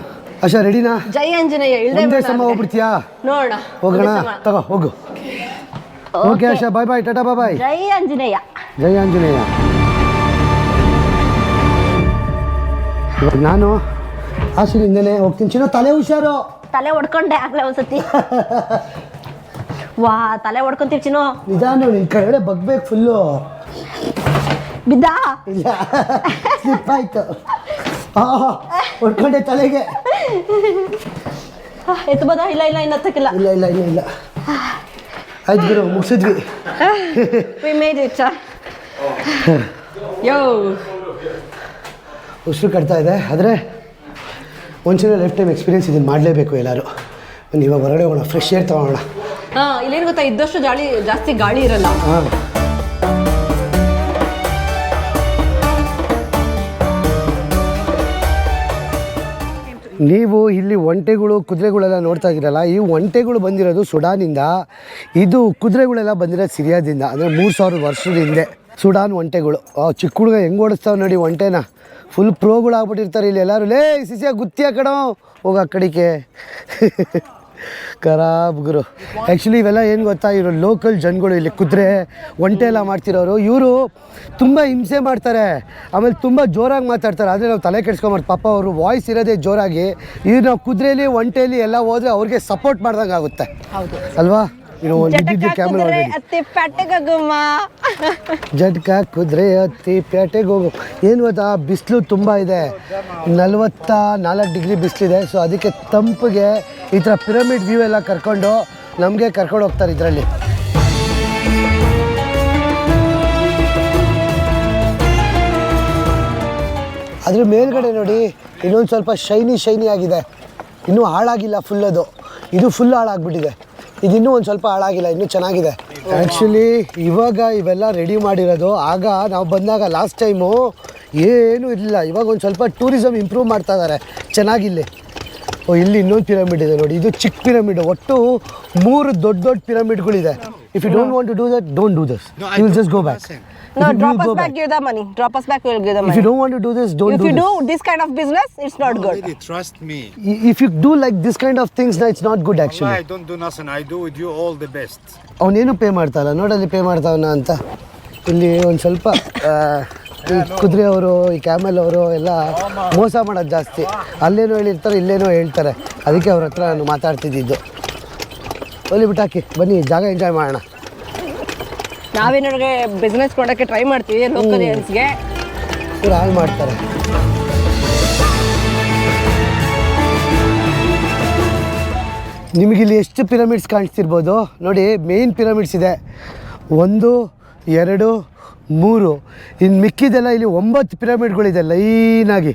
ಅಶಾ ರೆಡಿನಾ ಜೈ ಆಂಜನೇಯ ಇಳ್ದೆ ಒಂದೇ ಸಮ. ಹೋಗ್ಬಿಡ್ತೀಯಾ? ನೋಡೋಣ ಹೋಗೋಣ? ತಗೋ ಹೋಗು. Okay Asha bye bye Tata bye bye ಜೈ ಆಂಜನೇಯ. ಜೈ ಆಂಜನೇಯ. ಇವಾಗ ನಾನು ಆಶಿನಿಂದನೇ ಹೋಗ್ತೀನಿ. ಚಿನ್ನ ತಲೆ ಹುಷಾರು. ತಲೆ ಹೊಡ್ಕೊಂಡೆ ಆಗ್ಲೇ ಒಂದ್ಸತಿ. ವಾ ತಲೆ ಹೊಡ್ಕೊಂತೀವಿ ಚಿನ್ನು. ನಿಧಾನ ಈ ಕಡೆ ಬಗ್ಬೇಕು ಫುಲ್ಲು. ಬಿದ್ದ? ಇಲ್ಲ. ಸ್ಲಿಪ್ ಆಯ್ತು. ಆ ಹೊಡ್ಕೊಂಡೆ ತಲೆಗೆ. ಎತ್ತಬೋದ ಇಲ್ಲ ಇಲ್ಲ ಇನ್ನು ಹತ್ತಕ್ಕಿಲ್ಲ. ಇಲ್ಲ ಇಲ್ಲ ಇಲ್ಲ ಇಲ್ಲ. ಆಯ್ತು ಗುರು ಮುಗಿಸಿದ್ವಿ. ವಿ ಮೇಡ್ ಇಟ್ ಯೋ ಉಸಿರು ಕಟ್ತಾ ಇದೆ ಆದರೆ ಒಂದ್ಸಲ ಲೈಫ್ ಟೈಮ್ ಎಕ್ಸ್ಪೀರಿಯನ್ಸ್ ಇದನ್ನು ಮಾಡಲೇಬೇಕು ಎಲ್ಲರೂ. ಒಂದು ಇವಾಗ ಹೊರಗಡೆ ಹೋಗೋಣ ಫ್ರೆಶ್ ಏರ್ ತೊಗೊಳೋಣ. ಹಾ ಇಲ್ಲೇನು ಗೊತ್ತಾ ಇದ್ದಷ್ಟು ಜಾಳಿ ಜಾಸ್ತಿ ಗಾಳಿ ಇರಲ್ಲ. ಹಾಂ. ನೀವು ಇಲ್ಲಿ ಒಂಟೆಗಳು ಕುದುರೆಗಳೆಲ್ಲ ನೋಡ್ತಾ ಇದ್ದೀರಲ್ಲ ಈ ಒಂಟೆಗಳು ಬಂದಿರೋದು ಸುಡಾನಿಂದ ಇದು ಕುದುರೆಗಳೆಲ್ಲ ಬಂದಿರೋದು ಸಿರಿಯಾದಿಂದ ಅಂದರೆ ಮೂರು ಸಾವಿರ ವರ್ಷದ ಹಿಂದೆ. ಸುಡಾನ್ ಒಂಟೆಗಳು. ಆ ಚಿಕ್ಕ ಹುಡುಗ ಹೆಂಗೆ ಓಡಿಸ್ತಾವೆ ನೋಡಿ ಒಂಟೆನ. ಫುಲ್ ಪ್ರೋಗಳು ಆಗ್ಬಿಟ್ಟಿರ್ತಾರೆ ಇಲ್ಲಿ ಎಲ್ಲರೂ. ಲೇ ಸಿಸಿಯ ಗುತ್ತಿಯ ಕಣೋ ಹೋಗ ಆ ಕಡಿಕೆ ಖರಾಬ್ ಗುರು. ಆ್ಯಕ್ಚುಲಿ ಇವೆಲ್ಲ ಏನು ಗೊತ್ತಾ? ಇವರು ಲೋಕಲ್ ಜನಗಳು ಇಲ್ಲಿ ಕುದುರೆ ಒಂಟೆ ಎಲ್ಲ ಮಾಡ್ತಿರೋರು. ಇವರು ತುಂಬ ಹಿಂಸೆ ಮಾಡ್ತಾರೆ. ಆಮೇಲೆ ತುಂಬ ಜೋರಾಗಿ ಮಾತಾಡ್ತಾರೆ. ಆದರೆ ನಾವು ತಲೆ ಕೆಡ್ಸ್ಕೊಂಬಾರ್ದು. ಪಾಪ ಅವರು ವಾಯ್ಸ್ ಇರೋದೇ ಜೋರಾಗಿ. ಇವ್ರು ನಾವು ಕುದುರೆಲಿ ಒಂಟೆಲಿ ಎಲ್ಲ ಹೋದರೆ ಅವ್ರಿಗೆ ಸಪೋರ್ಟ್ ಮಾಡ್ದಂಗೆ ಆಗುತ್ತೆ ಹೌದು. ಅಲ್ವಾ? ಇನ್ನು ಒಂದು ಇದ್ದಿದ್ದು ಕ್ಯಾಮ್ರಾ ಕುದುರೆ ಅತ್ತೆ ಜಟ್ಕ ಕುದುರೆ ಹತ್ತಿ ಪೇಟೆಗೆ ಹೋಗು ಏನು ಗೊತ್ತಾ? ಬಿಸಿಲು ತುಂಬ ಇದೆ. ನಲವತ್ತ ನಾಲ್ಕು ಡಿಗ್ರಿ ಬಿಸಿಲಿದೆ. ಸೊ ಅದಕ್ಕೆ ತಂಪಿಗೆ ಈ ಥರ ಪಿರಮಿಡ್ ವ್ಯೂ ಎಲ್ಲ ಕರ್ಕೊಂಡು ನಮಗೆ ಕರ್ಕೊಂಡು ಹೋಗ್ತಾರೆ ಇದರಲ್ಲಿ. ಅದ್ರ ಮೇಲ್ಗಡೆ ನೋಡಿ ಇನ್ನೊಂದು ಸ್ವಲ್ಪ ಶೈನಿ ಶೈನಿ ಆಗಿದೆ. ಇನ್ನೂ ಹಾಳಾಗಿಲ್ಲ ಫುಲ್ ಅದು. ಇದು ಫುಲ್ ಹಾಳಾಗ್ಬಿಟ್ಟಿದೆ. ಇದು ಇನ್ನೂ ಒಂದು ಸ್ವಲ್ಪ ಹಾಳಾಗಿಲ್ಲ ಇನ್ನೂ ಚೆನ್ನಾಗಿದೆ. ಆ್ಯಕ್ಚುಲಿ ಇವಾಗ ಇವೆಲ್ಲ ರೆಡಿ ಮಾಡಿರೋದು. ಆಗ ನಾವು ಬಂದಾಗ ಲಾಸ್ಟ್ ಟೈಮು ಏನೂ ಇರಲಿಲ್ಲ ಇವಾಗ ಒಂದು ಸ್ವಲ್ಪ ಟೂರಿಸಮ್ ಇಂಪ್ರೂವ್ ಮಾಡ್ತಾ ಇದ್ದಾರೆ ಚೆನ್ನಾಗಿಲ್ಲಿ. ಓ ಇಲ್ಲಿ ಇನ್ನೊಂದು ಪಿರಮಿಡ್ ಇದೆ ನೋಡಿ. ಇದು ಚಿಕ್ಕ ಪಿರಮಿಡ್ ಒಟ್ಟು ಮೂರು ದೊಡ್ಡ ದೊಡ್ಡ ಪಿರಮಿಡ್ಗಳಿದೆ if you don't want to do that don't do this you will just go back No, drop us back, back, give the money. Drop us back, we'll give the money. If you don't want to do this, don't if do If you this. do this kind of business, it's not good. Lady, trust me. If you do like this kind of things, it's not good actually. Allah, I don't do nothing. I do with you all the best. ಅವನೇನು pay ಮಾಡ್ತಾಯಿಲ್ಲ ನೋಡಲ್ಲಿ pay ಮಾಡ್ತಾವನ ಅಂತ ಇಲ್ಲಿ ಒಂದು ಸ್ವಲ್ಪ ಈ ಕುದುರೆ ಅವರು ಈ ಕ್ಯಾಮೆಲ್ ಅವರು ಎಲ್ಲ ಮೋಸ ಮಾಡೋದು ಜಾಸ್ತಿ ಅಲ್ಲೇನೋ ಹೇಳಿರ್ತಾರೆ ಇಲ್ಲೇನೋ ಹೇಳ್ತಾರೆ ಅದಕ್ಕೆ ಅವ್ರ ಹತ್ರ ನಾನು ಮಾತಾಡ್ತಿದ್ದಿದ್ದು ಒಲಿ ಬಿಟ್ಟಾಕಿ ಬನ್ನಿ ಜಾಗ ಎಂಜಾಯ್ ಮಾಡೋಣ ನಾವೇನೋರಿಗೆ ಬಿಸ್ನೆಸ್ ಮಾಡೋಕ್ಕೆ ಟ್ರೈ ಮಾಡ್ತೀವಿ ಲೋಕಲ್ ಏರಿಯನ್ಸ್ಗೆ ಇವ್ರು ಹಾಳು ಮಾಡ್ತಾರೆ. ನಿಮಗಿಲ್ಲಿ ಎಷ್ಟು ಪಿರಮಿಡ್ಸ್ ಕಾಣಿಸ್ತಿರ್ಬೋದು? ನೋಡಿ ಮೇಯ್ನ್ ಪಿರಮಿಡ್ಸ್ ಇದೆ. ಒಂದು ಎರಡು ಮೂರು. ಇನ್ನು ಮಿಕ್ಕಿದೆಲ್ಲ ಇಲ್ಲಿ ಒಂಬತ್ತು ಪಿರಮಿಡ್ಗಳಿದೆ ಲೈನಾಗಿ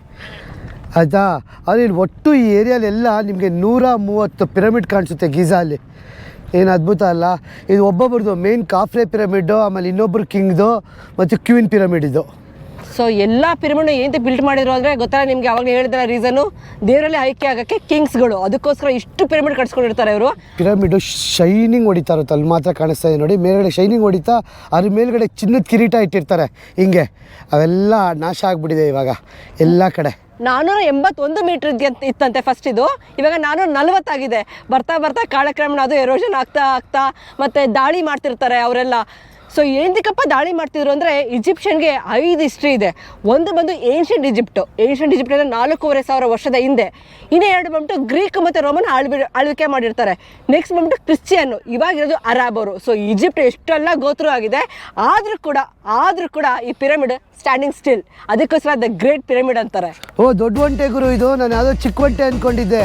ಆಯಿತಾ? ಆದರೆ ಇಲ್ಲಿ ಒಟ್ಟು ಈ ಏರಿಯಾಲೆಲ್ಲ ನಿಮಗೆ ನೂರ ಮೂವತ್ತು ಪಿರಮಿಡ್ ಕಾಣಿಸುತ್ತೆ ಗೀಜಾಲಿ ಏನು ಅದ್ಭುತ ಅಲ್ಲ? ಇದು ಒಬ್ಬೊಬ್ರದ್ದು ಮೇನ್ ಕಾಫ್ರೆ ಪಿರಮಿಡ್ಡು ಆಮೇಲೆ ಇನ್ನೊಬ್ರು ಕಿಂಗ್ದು ಮತ್ತು ಕ್ವೀನ್ ಪಿರಮಿಡ್ ಇದು. ಸೊ ಎಲ್ಲ ಪಿರಮಿಡ್ ಏನಂತ ಬಿಲ್ಟ್ ಮಾಡಿದ್ರು ಅಂದರೆ ಗೊತ್ತಾ ನಿಮಗೆ ಅವಾಗ ಹೇಳಿದ ರೀಸನು ದೇವರಲ್ಲಿ ಆಯ್ಕೆ ಆಗೋಕ್ಕೆ ಕಿಂಗ್ಸ್ಗಳು ಅದಕ್ಕೋಸ್ಕರ ಇಷ್ಟು ಪಿರಮಿಡ್ ಕಟ್ಸ್ಕೊಂಡಿರ್ತಾರೆ ಇವರು. ಪಿರಮಿಡು ಶೈನಿಂಗ್ ಹೊಡಿತಾ ಇರುತ್ತೆ ಅಲ್ಲಿ ಮಾತ್ರ ಕಾಣಿಸ್ತಾ ಇದೆ ನೋಡಿ. ಮೇಲ್ಗಡೆ ಶೈನಿಂಗ್ ಹೊಡಿತಾ ಅದ್ರ ಮೇಲ್ಗಡೆ ಚಿನ್ನದ ಕಿರೀಟ ಇಟ್ಟಿರ್ತಾರೆ ಹಿಂಗೆ. ಅವೆಲ್ಲ ನಾಶ ಆಗಿಬಿಟ್ಟಿದೆ ಇವಾಗ ಎಲ್ಲ ಕಡೆ. ನಾನ್ನೂರ ಎಂಬತ್ತೊಂದು ಮೀಟರ್ ಇತ್ತಂತೆ ಫಸ್ಟ್ ಇದು. ಇವಾಗ ನಾನ್ನೂರ ನಲ್ವತ್ತಾಗಿದೆ ಬರ್ತಾ ಬರ್ತಾ ಕಾಲಕ್ರಮೇಣ ಅದು ಎರೋಷನ್ ಆಗ್ತಾ ಆಗ್ತಾ ಮತ್ತೆ ದಾಳಿ ಮಾಡ್ತಿರ್ತಾರೆ ಅವರೆಲ್ಲ. ಸೊ ಏನಕ್ಕಪ್ಪ ದಾಳಿ ಮಾಡ್ತಿದ್ರು ಅಂದರೆ ಈಜಿಪ್ಷನ್ಗೆ ಐದು ಹಿಸ್ಟ್ರಿ ಇದೆ. ಒಂದು ಬಂದು ಏನ್ಷಿಯಂಟ್ ಈಜಿಪ್ಟು ಏನ್ಷಿಯಂಟ್ ಈಜಿಪ್ಟ್ ಅಂದರೆ ನಾಲ್ಕೂವರೆ ಸಾವಿರ ವರ್ಷದ ಹಿಂದೆ. ಇನ್ನೇ ಎರಡು ಬಂದ್ಬಿಟ್ಟು ಗ್ರೀಕ್ ಮತ್ತು ರೋಮನ್ ಆಳ್ವಿ ಆಳ್ವಿಕೆ ಮಾಡಿರ್ತಾರೆ. ನೆಕ್ಸ್ಟ್ ಬಂದ್ಬಿಟ್ಟು ಕ್ರಿಶ್ಚಿಯನ್. ಇವಾಗಿರೋದು ಅರಾಬ್ ಅವರು ಸೊ ಈಜಿಪ್ಟ್ ಎಷ್ಟೆಲ್ಲ ಗೋತ್ರ ಆಗಿದೆ. ಆದರೂ ಕೂಡ ಆದರೂ ಕೂಡ ಈ ಪಿರಮಿಡ್ ಸ್ಟ್ಯಾಂಡಿಂಗ್ ಸ್ಟಿಲ್ ಅದಕ್ಕೋಸ್ಕರ ದ ಗ್ರೇಟ್ ಪಿರಮಿಡ್ ಅಂತಾರೆ. ಓ ದೊಡ್ಡ ಒಂಟೆ ಗುರು ಇದು. ನಾನು ಯಾವುದೋ ಚಿಕ್ಕ ಒಂಟೆ ಅಂದ್ಕೊಂಡಿದ್ದೆ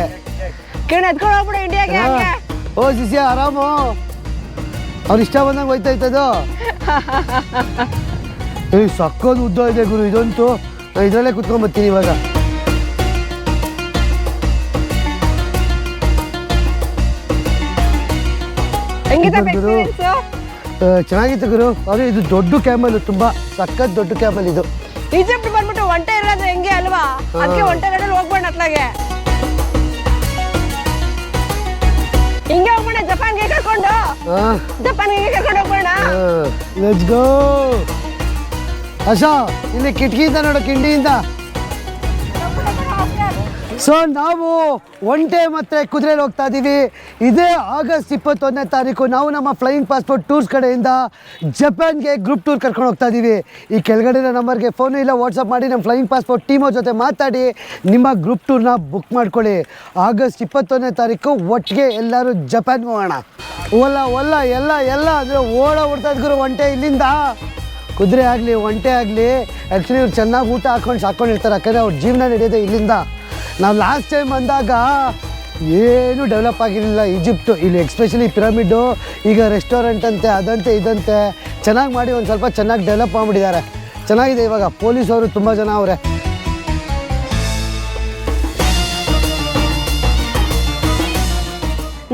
ಕೇಳಿ ಎತ್ಕೊಂಡು ಹೋಗ್ಬಿಡು ಇಂಡಿಯಾಗೆ ಓ ಸಿ ಆರಾಮು? ಅವ್ರು ಇಷ್ಟ ಬಂದಂಗೆ ಹೋಯ್ತಾ ಇತ್ತದು ಏ ಸಕ್ಕದ ಉದ್ದ ಇದೆ ಗುರು ಇದಂತೂ. ನಾನು ಇದರಲ್ಲೇ ಕುತ್ಕೊಂಡ್ಬರ್ತೀನಿ ಇವಾಗ. ಆ, ಚೆನ್ನಾಗಿತ್ತು ಗುರು. ಆದರೆ ಇದು ದೊಡ್ಡ ಕ್ಯಾಮಲ್ ತುಂಬಾ ಸಕ್ಕತ್ ದೊಡ್ಡ ಕ್ಯಾಮಲ್ ಇದು. ಈಜಿಪ್ಟ್ ಬಂದ್ಬಿಟ್ಟು ಒಂಟೆ ಇರೋದು ಹೆಂಗೆ ಅಲ್ವಾ? ಅದಕ್ಕೆ ಒಂಟೆ ಗಡಲ್ಲಿ ಹೋಗ್ಬೇಡ ಅತ್ಲಾಗೆ. ಹಿಂಗೆ ಹೋಗ್ಬೇಡ ಜಪಾನ್ಗೆ ಕರ್ಕೊಂಡು. ಜಪಾನ್ಗೆ ಕರ್ಕೊಂಡು ಹೋಗ್ಬೇಡ ಲೆಟ್ಸ್ ಗೋ ಅಶಾ ಇಲ್ಲಿ ಕಿಟಕಿಯಿಂದ ನೋಡು ಕಿಂಡಿಯಿಂದ ಸೊ ನಾವು ಒಂಟೆ ಮತ್ತು ಕುದುರೆಯಲ್ಲಿ ಹೋಗ್ತಾ ಇದ್ದೀವಿ ಇದೇ ಆಗಸ್ಟ್ ಇಪ್ಪತ್ತೊಂದನೇ ತಾರೀಕು ನಾವು ನಮ್ಮ ಫ್ಲೈಯಿಂಗ್ ಪಾಸ್ಪೋರ್ಟ್ ಟೂರ್ಸ್ ಕಡೆಯಿಂದ ಜಪಾನ್ಗೆ ಗ್ರೂಪ್ ಟೂರ್ ಕರ್ಕೊಂಡು ಹೋಗ್ತಾ ಇದ್ದೀವಿ ಈ ಕೆಳಗಡೆ ನಂಬರ್ಗೆ ಫೋನು ಇಲ್ಲ ವಾಟ್ಸಪ್ ಮಾಡಿ ನಮ್ಮ ಫ್ಲೈಯಿಂಗ್ ಪಾಸ್ಪೋರ್ಟ್ ಟೀಮೋ ಜೊತೆ ಮಾತಾಡಿ, ನಿಮ್ಮ ಗ್ರೂಪ್ ಟೂರ್ನ ಬುಕ್ ಮಾಡ್ಕೊಳ್ಳಿ. ಆಗಸ್ಟ್ ಇಪ್ಪತ್ತೊಂದನೇ ತಾರೀಕು ಒಟ್ಟಿಗೆ ಎಲ್ಲರೂ ಜಪಾನ್ಗೆ ಹೋಗೋಣ. ಒಲ್ಲ ಒಲ್ಲ, ಎಲ್ಲ ಎಲ್ಲ ಅಂದರೆ ಓಡ ಓಡ್ತಾ ಇದ್ಗುರು ಒಂಟೆ ಇಲ್ಲಿಂದ. ಕುದುರೆ ಆಗಲಿ, ಒಂಟೆ ಆಗಲಿ ಆ್ಯಕ್ಚುಲಿ ಇವ್ರು ಚೆನ್ನಾಗಿ ಊಟ ಹಾಕೊಂಡು ಸಾಕೊಂಡಿರ್ತಾರೆ ಯಾಕಂದರೆ ಅವ್ರ ಜೀವನ ನಡೆಯೋದೇ ಇಲ್ಲಿಂದ. ನಾವು ಲಾಸ್ಟ್ ಟೈಮ್ ಬಂದಾಗ ಏನೂ ಡೆವಲಪ್ ಆಗಿರಲಿಲ್ಲ ಈಜಿಪ್ಟು, ಇಲ್ಲಿ ಎಕ್ಸ್ಪೆಷಲಿ ಪಿರಮಿಡ್ಡು ಈಗ ರೆಸ್ಟೋರೆಂಟ್ ಅಂತೆ, ಅದಂತೆ, ಇದಂತೆ, ಚೆನ್ನಾಗಿ ಮಾಡಿ ಒಂದು ಸ್ವಲ್ಪ ಚೆನ್ನಾಗಿ ಡೆವಲಪ್ ಮಾಡಿಬಿಟ್ಟಿದ್ದಾರೆ. ಚೆನ್ನಾಗಿದೆ ಇವಾಗ ಪೊಲೀಸವರು ತುಂಬ ಜನ ಅವರೇ.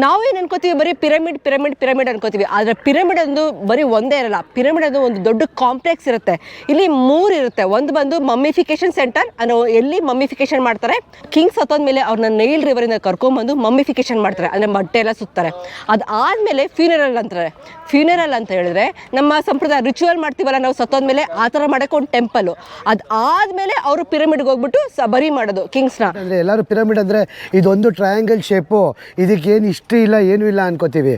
ನಾವೇನು ಅನ್ಕೋತೀವಿ ಬರೀ ಪಿರಮಿಡ್ ಪಿರಮಿಡ್ ಪಿರಮಿಡ್ ಅನ್ಕೋತೀವಿ. ಆದರೆ ಪಿರಮಿಡ್ ಅಂದು ಬರೀ ಒಂದೇ ಇರಲ್ಲ. ಪಿರಮಿಡ್ ಅದು ಒಂದು ದೊಡ್ಡ ಕಾಂಪ್ಲೆಕ್ಸ್ ಇರುತ್ತೆ. ಇಲ್ಲಿ ಮೂರು ಇರುತ್ತೆ. ಒಂದು ಬಂದು ಮಮ್ಮಿಫಿಕೇಶನ್ ಸೆಂಟರ್ ಅನ್ನೋ ಎಲ್ಲಿ ಮಮ್ಮಿಫಿಕೇಶನ್ ಮಾಡ್ತಾರೆ? ಕಿಂಗ್ಸ್ ಸತ್ತೋದ್ಮೇಲೆ ಅವ್ರನ್ನ ನೈಲ್ ರಿವರಿಂದ ಕರ್ಕೊಂಬಂದು ಮಮ್ಮಿಫಿಕೇಶನ್ ಮಾಡ್ತಾರೆ. ಅಂದರೆ ಬಟ್ಟೆ ಎಲ್ಲ ಸುತ್ತಾರೆ. ಅದಾದಮೇಲೆ ಫ್ಯೂನರಲ್ ಅಂತಾರೆ. ಫ್ಯೂನರಲ್ ಅಂತ ಹೇಳಿದ್ರೆ ನಮ್ಮ ಸಂಪ್ರದಾಯ ರಿಚುವಲ್ ಮಾಡ್ತೀವಲ್ಲ ನಾವು ಸತ್ತೋದ್ಮೇಲೆ ಆ ಥರ ಮಾಡೋಕ್ಕೆ ಒಂದು ಟೆಂಪಲು ಅದಾದಮೇಲೆ ಅವರು ಪಿರಮಿಡ್ಗೆ ಹೋಗ್ಬಿಟ್ಟು ಸಬರಿ ಬರಿ ಮಾಡೋದು ಕಿಂಗ್ಸ್ನ ಎಲ್ಲರೂ ಪಿರಮಿಡ್ ಅಂದರೆ ಇದೊಂದು ಟ್ರಯಾಂಗಲ್ ಶೇಪು ಇದಕ್ಕೇನು ಹಿಸ್ಟ್ರಿ ಇಲ್ಲ ಏನೂ ಇಲ್ಲ ಅನ್ಕೋತೀವಿ.